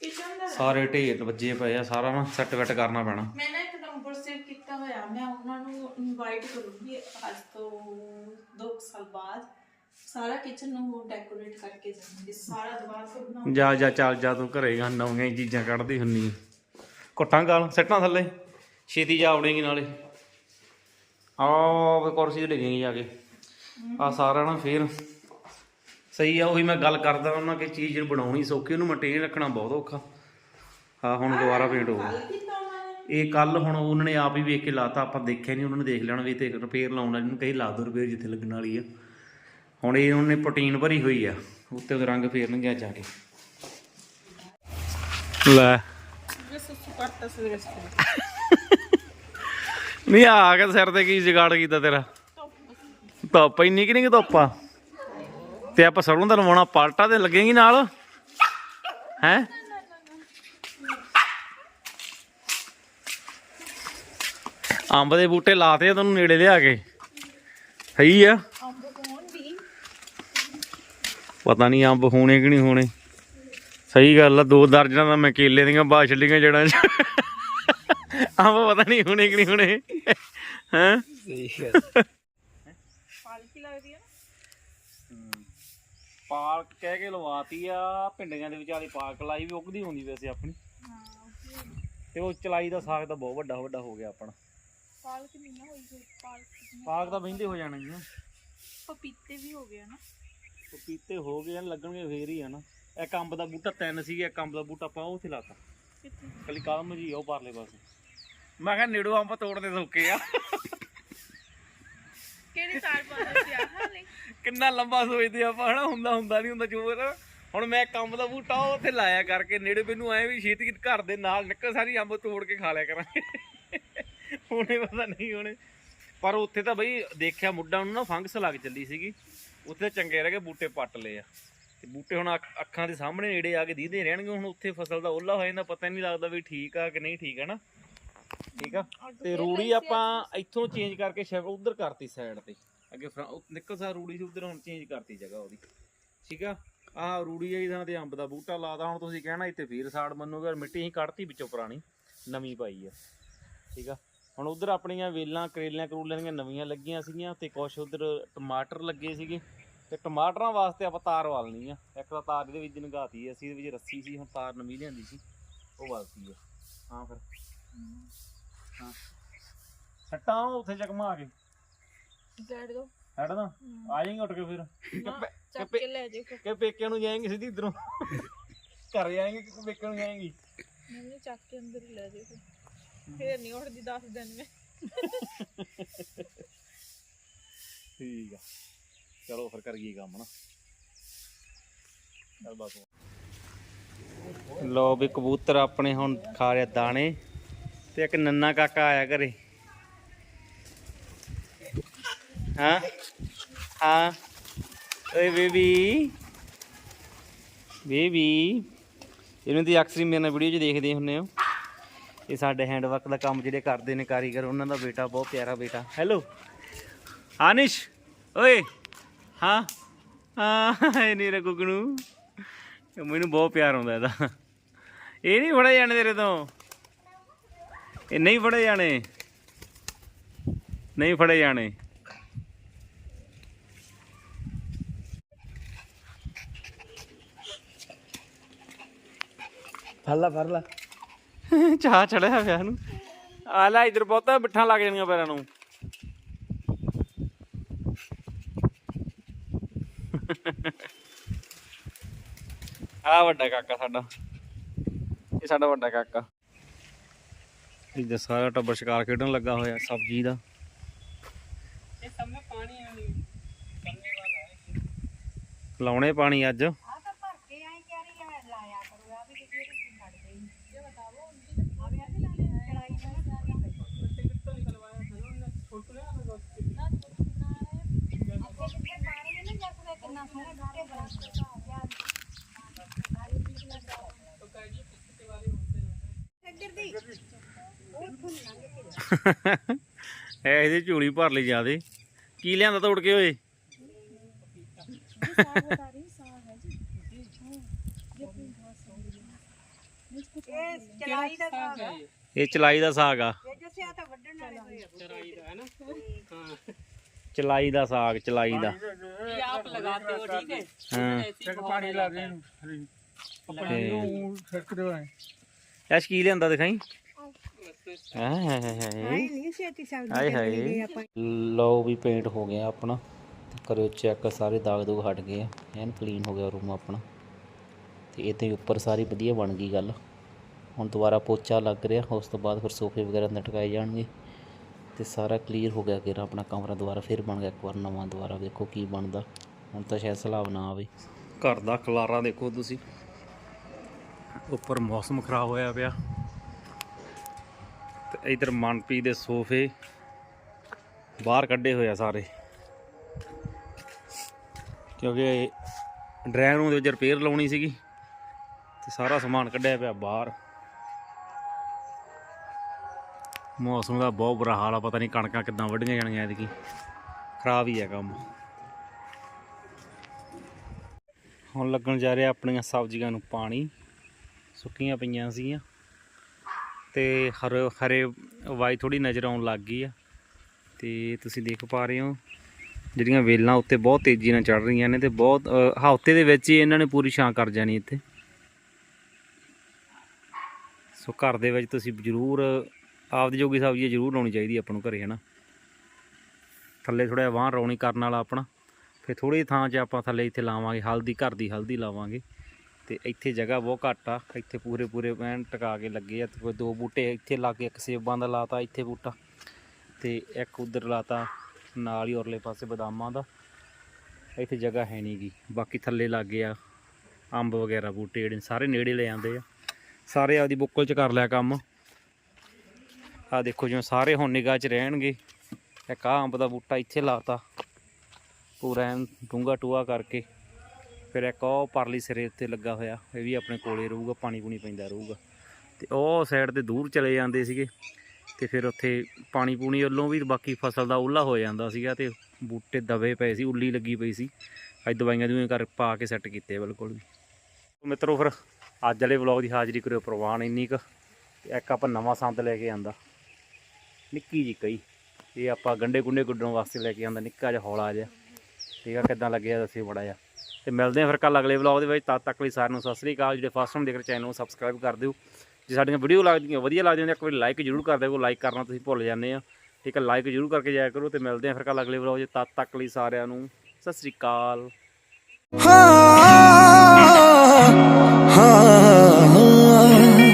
ਕਿਚਨ ਦਾ ਸਾਰੇ ਢੇਰ ਵੱਜੇ ਪਏ ਆ ਸਾਰਾ ਨਾ ਸੈੱਟ ਵੈਟ ਕਰਨਾ ਪੈਣਾ। ਮੈਂ ਨਾ ਇੱਕ ਸੇਵ ਕੀਤਾ ਹੋਇਆ ਮੈਂ ਉਹਨਾਂ ਨੂੰ ਇਨਵਾਈਟ ਕਰੂੰਗੀ ਅੱਜ ਤੋਂ 2 ਸਾਲ ਬਾਅਦ। ਸਾਰਾ ਕਿਚਨ ਨੂੰ ਡੈਕੋਰੇਟ ਕਰਕੇ ਜਾਵਾਂਗੇ ਸਾਰਾ ਦੁਬਾਰਾ ਤੋਂ ਬਣਾ ਜਾ ਜਾ ਚੱਲ ਜਾ ਤੂੰ ਘਰੇ ਗਾ ਨਵੀਆਂ ਹੀ ਚੀਜ਼ਾਂ ਕੱਢਦੀ ਹੁੰਨੀ ਕੁੱਟਾਂ ਗਾਲ ਸੱਟਾਂ ਥੱਲੇ। ਛੇਤੀ ਜਾ ਆਉਣੇਗੀ ਨਾਲੇ। ਆਹ ਵੀ ਕੁਰਸੀ ਤੇ ਡਿੱਗੇਗੀ ਜਾ ਕੇ। ਆ ਸਾਰਾ ਨਾ ਫੇਰ। ਸਹੀ ਆ ਉਹੀ ਮੈਂ ਗੱਲ ਕਰਦਾ ਉਹਨਾਂ ਕਿ ਚੀਜ਼ ਬਣਾਉਣੀ ਸੌਖੀ ਉਹਨੂੰ ਮੇਨਟੇਨ ਰੱਖਣਾ ਬਹੁਤ ਔਖਾ। ਹਾਂ ਹੁਣ ਦੁਬਾਰਾ ਪੇਂਟ ਹੋ ਗਿਆ ਕੀਤਾ ਉਹਨਾਂ ਨੇ ਇਹ ਕੱਲ ਹੁਣ ਉਹਨਾਂ ਨੇ ਆਪ ਹੀ ਵੇਖ ਕੇ ਲਾਤਾ, ਆਪਾਂ ਦੇਖਿਆ ਨਹੀਂ, ਉਹਨਾਂ ਨੇ ਦੇਖ ਲੈਣਾ ਵੀ ਤੇ ਰਿਪੇਅਰ ਲਾਉਣ ਵਾਲੀ ਕਹੀ ਲਾ ਦੋ ਰਿਪੇਅਰ ਜਿੱਥੇ ਲੱਗਣ ਵਾਲੀ ਆ। ਹੁਣ ਇਹ ਉਹਨੇ ਪ੍ਰੋਟੀਨ ਭਰੀ ਹੋਈ ਆ, ਉੱਤੇ ਉਹਦੇ ਰੰਗ ਫੇਰਨਗੇ ਆ ਜਾ ਕੇ। ਲੈ। ਨਹੀਂ, ਆ ਕੇ ਸਿਰ ਤੇ ਕੀ ਜਗਾੜ ਕੀਤਾ ਤੇਰਾ? ਧੁੱਪ ਇੰਨੀ ਕਿ ਨਹੀਂ ਕਿ ਧੁੱਪਾ ਤੇ ਆਪਾਂ ਸਰੋਂ ਦਾ ਲਵਾਉਣਾ, ਪਾਲਟਾ ਤੇ ਲੱਗੇਗੀ ਨਾਲ? ਹੈ? ਅੰਬ ਦੇ ਬੂਟੇ ਲਾਤੇ ਆ ਤੈਨੂੰ ਨੇੜੇ ਲਿਆ ਕੇ। ਸਹੀ ਆ? ਅੰਬ ਕੋਣ ਦੀ ਪਤਾ ਨਹੀਂ ਅੰਬ ਹੋਣੇ ਕਿ ਨਹੀਂ ਹੋਣੇ। ਸਹੀ ਗੱਲ ਆ ਦੋ ਦਰਜਨਾਂ ਦਾ ਮੈਂ ਕੇਲੇ ਦੀਆਂ ਬਾਹ ਛੱਡੀਆਂ ਜੜਾਂ 'ਚ। ਅੰਬ ਪਤਾ ਨਹੀਂ ਹੋਣੇ ਕਿ ਨਹੀਂ ਹੋਣੇ। ਹੈ? ਪਾਲਕੀ ਲੱਗਦੀ ਹੈ ਨਾ। ਪਾਲਕ ਕਹਿ ਕੇ ਲਵਾਤੀ ਆ ਪਿੰਡੀਆਂ ਦੇ ਵਿਚਾਲੇ ਪਾਲਕ ਲਾਈ ਵੀ ਉਗਦੀ ਹੁੰਦੀ ਵੈਸੇ ਆਪਣੀ। ਤੇ ਉਹ ਚਲਾਈ ਦਾ ਸਾਗ ਤਾਂ ਬਹੁਤ ਵੱਡਾ ਵੱਡਾ ਹੋ ਗਿਆ ਆਪਣਾ। ਪਾਲਕ ਨਹੀਂ ਨਾ ਹੋਈ ਫਿਰ ਪਾਲਕ ਸਾਗ ਤਾਂ ਬਹਿੰਦੇ ਹੋ ਜਾਣੇ ਜੀ। ਪਪੀਤੇ ਵੀ ਹੋ ਗਿਆ ਨਾ। ਪਪੀਤੇ ਹੋ ਗਏ ਆ ਲੱਗਣਗੇ ਫੇਰ ਹੀ ਆ ਨਾ। ਇੱਕ ਅੰਬ ਦਾ ਬੂਟਾ ਤਿੰਨ ਸੀਗੇ ਇੱਕ ਅੰਬ ਦਾ ਬੂਟਾ ਆਪਾਂ ਉਹ ਉੱਥੇ ਲਾਤਾ। ਕਿੱਥੇ? ਕਲੀ ਕਲਮ ਜੀ ਆ ਉਹ ਪਰਲੇ ਪਾਸੇ। ਮੈਂ ਕਿਹਾ ਨੇੜੋ ਅੰਬ ਤੋੜਦੇ ਸੌਕੇ ਆ। ਕਿਹੜੇ ਤਾਰ ਪਾਉਂਦੇ ਸੀ ਆਹ ਹਾਲੇ? ਕਿੰਨਾ ਲੰਬਾ ਸੋਚਦੇ ਆਪਾਂ ਹਨਾ? ਹੁੰਦਾ ਹੁੰਦਾ ਨਹੀਂ ਹੁੰਦਾ ਜੋਰ। ਹੁਣ ਮੈਂ ਕੰਮ ਦਾ ਬੂਟਾ ਉਹ ਉੱਥੇ ਲਾਇਆ ਕਰਕੇ ਨੇੜੇ ਮੈਨੂੰ ਐ ਵੀ ਛੇਤੀ ਘਰ ਦੇ ਨਾਲ ਨਿਕਲ ਸਾਰੀ ਅੰਬ ਤੋੜ ਕੇ ਖਾ ਲਿਆ ਕਰਾਂਗੇ। ਹੁਣੇ ਪਤਾ ਨਹੀਂ ਹੁਣੇ। ਪਰ ਉੱਥੇ ਤਾਂ ਬਈ ਦੇਖਿਆ ਮੁੱਢਾਂ ਨੂੰ ਨਾ ਫੰਗਸ ਲੱਗ ਚੱਲੀ ਸੀਗੀ। ਉੱਥੇ ਚੰਗੇ ਰਹਿ ਗਏ ਬੂਟੇ ਪੱਟ ਲਏ ਆ। ਤੇ ਬੂਟੇ ਹੁਣ ਅੱਖ- ਅੱਖਾਂ ਦੇ ਸਾਹਮਣੇ ਨੇੜੇ ਆ ਕੇ ਦੀਦੇ ਰਹਿਣਗੇ ਹੁਣ ਉੱਥੇ ਫਸਲ ਦਾ ਓਲਾ ਹੋ ਜਾਂਦਾ ਪਤਾ ਨਹੀਂ ਲੱਗਦਾ ਵੀ ਠੀਕ ਆ ਕਿ ਨਹੀਂ ਠੀਕ ਹੈ ਨਾ। ਠੀਕ ਆ? ਤੇ ਰੂੜੀ ਆਪਾਂ ਇੱਥੋਂ ਚੇਂਜ ਕਰਕੇ ਸ਼ਾਇਦ ਉਧਰ ਕਰਤੀ ਸਾਈਡ ਤੇ। ਅੱਗੇ ਫਰਾਂ- ਉਹ ਨਿਕਲ ਸਾ ਰੂੜੀ ਸੀ ਉਧਰ ਹੁਣ ਚੇਂਜ ਕਰਤੀ ਜਗ੍ਹਾ ਉਹਦੀ। ਠੀਕ ਆ? ਆਹ ਰੂੜੀ ਆਈ ਥਾਂ ਤੇ ਅੰਬ ਦਾ ਬੂਟਾ ਲਾਦਾ ਹੁਣ ਤੁਸੀਂ ਕਹਿਣਾ ਇੱਥੇ ਫੇਰ ਸਾੜ ਮੰਨੂਗਾ ਮਿੱਟੀ ਹੀ ਕੱਢਤੀ ਵਿੱਚੋਂ ਪੁਰਾਣੀ ਨਵੀਂ ਪਾਈ ਆ। ਠੀਕ ਆ? ਹੁਣ ਉਧਰ ਆਪਣੀਆਂ ਵੇਲਾਂ ਕਰੇਲਿਆਂ ਕਰੂਲਿਆਂ ਦੀਆਂ ਨਵੀਆਂ ਲੱਗੀਆਂ ਸੀਗੀਆਂ ਤੇ ਕੁਛ ਉਧਰ ਟਮਾਟਰ ਲੱਗੇ ਸੀਗੇ ਤੇ ਟਮਾਟਰਾਂ ਵਾਸਤੇ ਆਪਾਂ ਤਾਰ ਵਾਲਣੀ ਆ ਇੱਕ ਤਾਂ ਤਾਰ ਇਹਦੇ ਵਿੱਚ ਨਗਾਤੀ ਅਸੀਂ ਇਹਦੇ ਵਿੱਚ ਰੱਸੀ ਸੀ ਹੁਣ ਤਾਰ ਨਵੀਂ ਲਿਆਂਦੀ ਸੀ ਉਹ ਵਾਲਤੀ ਆ। ਹਾਂ ਫਿਰ। ਹਾਂ। ਸੱਟਾਂ ਉੱਥੇ ਚਕਮਾ ਕੇ। ਜੜ ਦੋ ਹੈਡ ਨਾ ਆ ਜਾਏਂਗੇ ਉੱਠ ਕੇ ਫਿਰ। ਕਿ ਪੇ- ਚੱਕ ਕੇ ਲੈ ਜਾਓ ਕਿ ਪੇਕਿਆਂ ਨੂੰ ਜਾਏਂਗੇ ਸਿੱਧੀ ਇਧਰੋਂ। ਘਰ ਜਾਏਂਗੇ ਕਿ ਪੇਕਿਆਂ ਨੂੰ ਜਾਏਂਗੀ। ਮੈਨੂੰ ਚੱਕ ਕੇ ਅੰਦਰ ਹੀ ਲੈ ਜਾਓ ਫਿਰ। ਫੇਰ ਨਹੀਂ ਉੱਠਦੀ 10 ਦਿਨ ਮੈਂ ਠੀਕ ਆ। ਚਲੋ ਫਿਰ ਕਰੀਏ ਕੰਮ ਨਾ। ਚੱਲ ਬਸ। ਲੋ ਵੀ ਕਬੂਤਰ ਆਪਣੇ ਹੁਣ ਖਾ ਰਿਹਾ ਦਾਣੇ ਤੇ ਇੱਕ ਨੰਨਾ ਕਾਕਾ ਆਇਆ ਘਰੇ। ਹਾਂ? ਹਾਂ? ਓਏ ਬੇਬੀ। ਬੇਬੀ। ਇਹਨੂੰ ਦੀ ਅਕਸਰ ਮੇਰੇ ਨਾਲ ਵੀਡੀਓ 'ਚ ਦੇਖਦੇ ਹੁੰਨੇ ਹੋ। ਇਹ ਸਾਡੇ ਹੈਂਡਵਰਕ ਦਾ ਕੰਮ ਜਿਹੜੇ ਕਰਦੇ ਨੇ ਕਾਰੀਗਰ, ਉਹਨਾਂ ਦਾ ਬੇਟਾ, ਬਹੁਤ ਪਿਆਰਾ ਬੇਟਾ। ਹੈਲੋ ਆਨਿਸ਼ ਓਏ! ਹਾਂ? ਹਾਂ, ਇਹ ਨੀਰੇ ਗੁਗਨੂ ਮੈਨੂੰ ਬਹੁਤ ਪਿਆਰ ਆਉਂਦਾ ਇਹਦਾ। ਇਹ ਨਹੀਂ ਫੜੇ ਜਾਣੇ ਤੇਰੇ ਤੋਂ? ਇਹ ਨਹੀਂ ਫੜੇ ਜਾਣੇ। ਨਹੀਂ ਫੜੇ ਜਾਣੇ। ਫੜ ਲਾ ਫੜ ਲਾ। ਚਾਹ ਚੜਿਆ ਹੋਇਆ ਨੂੰ ਆ ਲੈ ਇਧਰ ਬਹੁਤਾ ਬਿੱਠਾਂ ਲੱਗ ਜਾਣੀਆਂ ਪੈਰਾਂ ਨੂੰ। ਆ ਵੱਡਾ ਕਾਕਾ ਸਾਡਾ। ਇਹ ਸਾਡਾ ਵੱਡਾ ਕਾਕਾ। ਇਹਦੇ ਸਾਰਾ ਟੱਬਰ ਸ਼ਿਕਾਰ ਖੇਡਣ ਲੱਗਾ ਹੋਇਆ ਸਬਜ਼ੀ ਦਾ। ਇਹ ਸਭ ਪਾਣੀ ਲਾਉਣੇ ਪਾਣੀ ਅੱਜ। ਐ ਇਹਦੀ ਝੋਲੀ ਭਰ ਲਈ ਜਾਦੇ ਕੀ ਲਿਆਂਦਾ ਤੋੜ ਕੇ ਓਏ ਇਹ ਚਲਾਈ ਦਾ ਸਾਗ ਆ ਇਹ ਚਲਾਈ ਦਾ ਸਾਗ ਆ ਇਹ ਜਸਿਆ ਤਾਂ ਵੱਢਣ ਵਾਲੇ ਹੋਏ ਆ ਚਲਾਈ ਦਾ ਹੈ ਨਾ ਚਲਾਈ ਦਾ ਸਾਗ ਚਲਾਈ ਦਾ ये आप लगाते हो ठीक है ਹਾਂ ऐसे ही पानी लगे ਐਸ਼ ਕੀ ਲਿਆਂਦਾ ਦਿਖਾਈ ਹਾਏ ਹਾਏ ਹਾਏ ਨਹੀਂ ਛੇਤੀ ਸਬਜ਼ੀ ਹਾਏ ਹਾਏ ਲਓ ਵੀ ਪੇਂਟ ਹੋ ਗਿਆ ਆਪਣਾ ਤੇ ਕਰਿਓ ਚੈੱਕ ਸਾਰੇ ਦਾਗ ਦੂਗ ਹਟ ਗਏ ਆ ਐਨ ਕਲੀਨ ਹੋ ਗਿਆ ਰੂਮ ਆਪਣਾ ਤੇ ਇਹਦੇ ਉੱਪਰ ਸਾਰੀ ਵਧੀਆ ਬਣ ਗਈ ਗੱਲ ਹੁਣ ਦੁਬਾਰਾ ਪੋਚਾ ਲੱਗ ਰਿਹਾ, ਉਸ ਤੋਂ ਬਾਅਦ ਫਿਰ ਸੋਫੇ ਵਗੈਰਾ ਲਟਕਾਏ ਜਾਣਗੇ ਤੇ ਸਾਰਾ ਕਲੀਅਰ ਹੋ ਗਿਆ ਕਿ ਆਪਣਾ ਕਮਰਾ ਦੁਬਾਰਾ ਫਿਰ ਬਣ ਗਿਆ, ਇੱਕ ਵਾਰ ਨਵਾਂ ਦੁਬਾਰਾ ਦੇਖੋ ਕੀ ਬਣਦਾ, ਹੁਣ ਤਾਂ ਸ਼ਾਇਦ ਸਲਾਬ ਨਾ ਆਵੇ। ਘਰ ਦਾ ਖਲਾਰਾ ਦੇਖੋ ਤੁਸੀਂ। ਉੱਪਰ ਮੌਸਮ ਖਰਾਬ ਹੋਇਆ ਪਿਆ। ਤੇ ਇਧਰ ਮਨਪ੍ਰੀਤ ਦੇ ਸੋਫੇ ਬਾਹਰ ਕੱਢੇ ਹੋਏ ਆ ਸਾਰੇ। ਕਿਉਂਕਿ ਡਰਾਈਵ ਰੂਮ ਦੇ ਵਿੱਚ ਰਿਪੇਅਰ ਲਾਉਣੀ ਸੀਗੀ। ਤੇ ਸਾਰਾ ਸਮਾਨ ਕੱਢਿਆ ਪਿਆ ਬਾਹਰ। ਮੌਸਮ ਦਾ ਬਹੁਤ ਬੁਰਾ ਹਾਲ ਆ, ਪਤਾ ਨਹੀਂ ਕਣਕਾਂ ਕਿੱਦਾਂ ਵੱਢੀਆਂ ਜਾਣੀਆਂ ਐਤਕੀ। ਖਰਾਬ ਹੀ ਆ ਕੰਮ। ਹੁਣ ਲੱਗਣ ਜਾ ਰਿਹਾ ਆਪਣੀਆਂ ਸਬਜ਼ੀਆਂ ਨੂੰ ਪਾਣੀ। ਸੁੱਕੀਆਂ ਪਈਆਂ ਸੀਗੀਆਂ। ਤੇ ਹਰ, ਹਰੇ ਵਾਈ ਥੋੜੀ ਨਜ਼ਰ ਆਉਣ ਲੱਗ ਗਈ ਆ। ਤੇ ਤੁਸੀਂ ਦੇਖ ਪਾ ਰਹੇ ਹੋ, ਜਿਹੜੀਆਂ ਵੇਲਾਂ ਉੱਤੇ ਬਹੁਤ ਤੇਜ਼ੀ ਨਾਲ ਚੜ ਰਹੀਆਂ ਨੇ ਤੇ ਬਹੁਤ ਹਫ਼ਤੇ ਦੇ ਵਿੱਚ ਹੀ ਇਹਨਾਂ ਨੇ ਪੂਰੀ ਛਾਂ ਕਰ ਜਾਣੀ ਇੱਥੇ। ਸੋ ਘਰ ਦੇ ਵਿੱਚ ਤੁਸੀਂ ਜ਼ਰੂਰ ਆਪਦੀ ਜੋਗੀ ਸਬਜ਼ੀ ਜ਼ਰੂਰ ਲਾਉਣੀ ਚਾਹੀਦੀ ਆਪਾਂ ਨੂੰ ਘਰੇ, ਹਨਾ। ਥੱਲੇ ਥੋੜਾ ਵਾਹ ਰੌਣੀ ਕਰਨ ਵਾਲਾ ਆਪਣਾ। ਫਿਰ ਥੋੜੀ ਥਾਂ 'ਚ ਆਪਾਂ ਥੱਲੇ ਇੱਥੇ ਲਾਵਾਂਗੇ, ਹਲਦੀ, ਘਰ ਦੀ ਹਲਦੀ ਲਾਵਾਂਗੇ। ਤੇ ਇੱਥੇ ਜਗ੍ਹਾ ਬਹੁਤ ਘੱਟ ਆ, ਇੱਥੇ ਪੂਰੇ ਪੂਰੇ ਐਨ ਟਿਕਾ ਕੇ ਲੱਗੇ ਆ। ਤੇ ਦੋ ਬੂਟੇ ਇੱਥੇ ਲਾ ਕੇ ਇੱਕ ਸੇਬਾਂ ਦਾ ਲਾਤਾ ਇੱਥੇ ਬੂਟਾ। ਤੇ ਇੱਕ ਉਧਰ ਲਾਤਾ ਨਾਲ ਹੀ ਉਰਲੇ ਪਾਸੇ ਬਦਾਮਾਂ ਦਾ। ਇੱਥੇ ਜਗ੍ਹਾ ਹੈ ਨਹੀਂਗੀ ਬਾਕੀ ਥੱਲੇ ਲੱਗੇ ਆ ਅੰਬ ਵਗੈਰਾ ਬੂਟੇ ਜਿਹੜੇ, ਸਾਰੇ ਨੇੜੇ ਲੈ ਆਉਂਦੇ ਆ। ਸਾਰੇ ਆਪਦੀ ਬੁੱਕਲ 'ਚ ਕਰ ਲਿਆ ਕੰਮ। ਆ ਦੇਖੋ ਜਿਵੇਂ ਸਾਰੇ ਹੁਣ ਨਿਗਾਹ 'ਚ ਰਹਿਣਗੇ। ਇੱਕ ਆਹ ਅੰਬ ਦਾ ਬੂਟਾ ਇੱਥੇ ਲਾਤਾ। ਪੂਰਾ ਐਨ ਡੂੰਘਾ ਟੂਆ ਕਰਕੇ। ਫਿਰ ਇੱਕ ਉਹ ਪਰਲੀ ਸਿਰੇ ਉੱਤੇ ਲੱਗਾ ਹੋਇਆ। ਇਹ ਵੀ ਆਪਣੇ ਕੋਲੇ ਰਹੂਗਾ, ਪਾਣੀ ਪੂਣੀ ਪੈਂਦਾ ਰਹੂਗਾ। ਤੇ ਉਹ ਸਾਈਡ ਤੇ ਦੂਰ ਚਲੇ ਜਾਂਦੇ ਸੀਗੇ। ਤੇ ਫਿਰ ਉੱਥੇ ਪਾਣੀ ਪੂਣੀ ਵੱਲੋਂ ਵੀ ਬਾਕੀ ਫਸਲ ਦਾ ਉੱਲਾ ਹੋ ਜਾਂਦਾ ਸੀਗਾ ਤੇ ਬੂਟੇ ਦਵੇ ਪਏ ਸੀ, ਉੱਲੀ ਲੱਗੀ ਪਈ ਸੀ। ਅੱਜ ਦਵਾਈਆਂ ਦੂਈਆਂ ਕਰ ਪਾ ਕੇ ਸੈੱਟ ਕੀਤੇ ਬਿਲਕੁਲ ਵੀ। ਮਿੱਤਰੋ ਫਿਰ ਅੱਜ ਵਾਲੇ ਵਲੌਗ ਦੀ ਹਾਜ਼ਰੀ ਕਰਿਓ ਪ੍ਰਵਾਨ ਇੰਨੀ ਕੁ। ਤੇ ਇੱਕ ਆਪਾਂ ਨਵਾਂ ਸੰਦ ਲੈ ਕੇ ਆਂਦਾ। ਨਿੱਕੀ ਜੀ ਕਈ ਇਹ ਆਪਾਂ ਗੰਡੇ ਗੁੰਡੇ ਗੁੱਡਣ ਵਾਸਤੇ ਲੈ ਕੇ ਆਂਦਾ ਨਿੱਕਾ ਜਿਹਾ ਹੌਲਾ ਜਿਹਾ। ਠੀਕ ਆ, ਕਿੱਦਾਂ ਲੱਗਿਆ ਦੱਸਿਓ ਬੜਾ ਜਿਹਾ। ਤੇ ਮਿਲਦੇ ਆ ਫਿਰ ਕੱਲ ਅਗਲੇ ਵਲੌਗ ਦੇ ਵਿੱਚ। ਤਦ ਤੱਕ ਲਈ ਸਾਰਿਆਂ ਨੂੰ ਸਤਿ ਸ੍ਰੀ ਅਕਾਲ। ਜਿਹੜੇ ਫਸਟ ਟਾਈਮ ਦੇਖ ਰਹੇ ਚੈਨਲ ਨੂੰ ਸਬਸਕ੍ਰਾਈਬ ਕਰ ਦਿਓ। ਜੇ ਸਾਡੀਆਂ ਵੀਡੀਓ ਲੱਗਦੀਆਂ, ਵਧੀਆ ਲੱਗਦੀਆਂ, ਤਾਂ ਇੱਕ ਵਾਰੀ ਲਾਈਕ ਜ਼ਰੂਰ ਕਰ ਦਿਓ। ਲਾਈਕ ਕਰਨਾ ਤੁਸੀਂ ਭੁੱਲ ਜਾਂਦੇ ਆ। ਠੀਕ ਆ ਲਾਈਕ ਜ਼ਰੂਰ ਕਰਕੇ ਜਾਇਆ ਕਰੋ ਤੇ ਮਿਲਦੇ ਆ ਫਿਰ ਕੱਲ ਅਗਲੇ ਵਲੌਗ 'ਚ। ਤਦ ਤੱਕ ਲਈ ਸਾਰਿਆਂ ਨੂੰ ਸਤਿ ਸ੍ਰੀ ਅਕਾਲ। ਹਾਂ।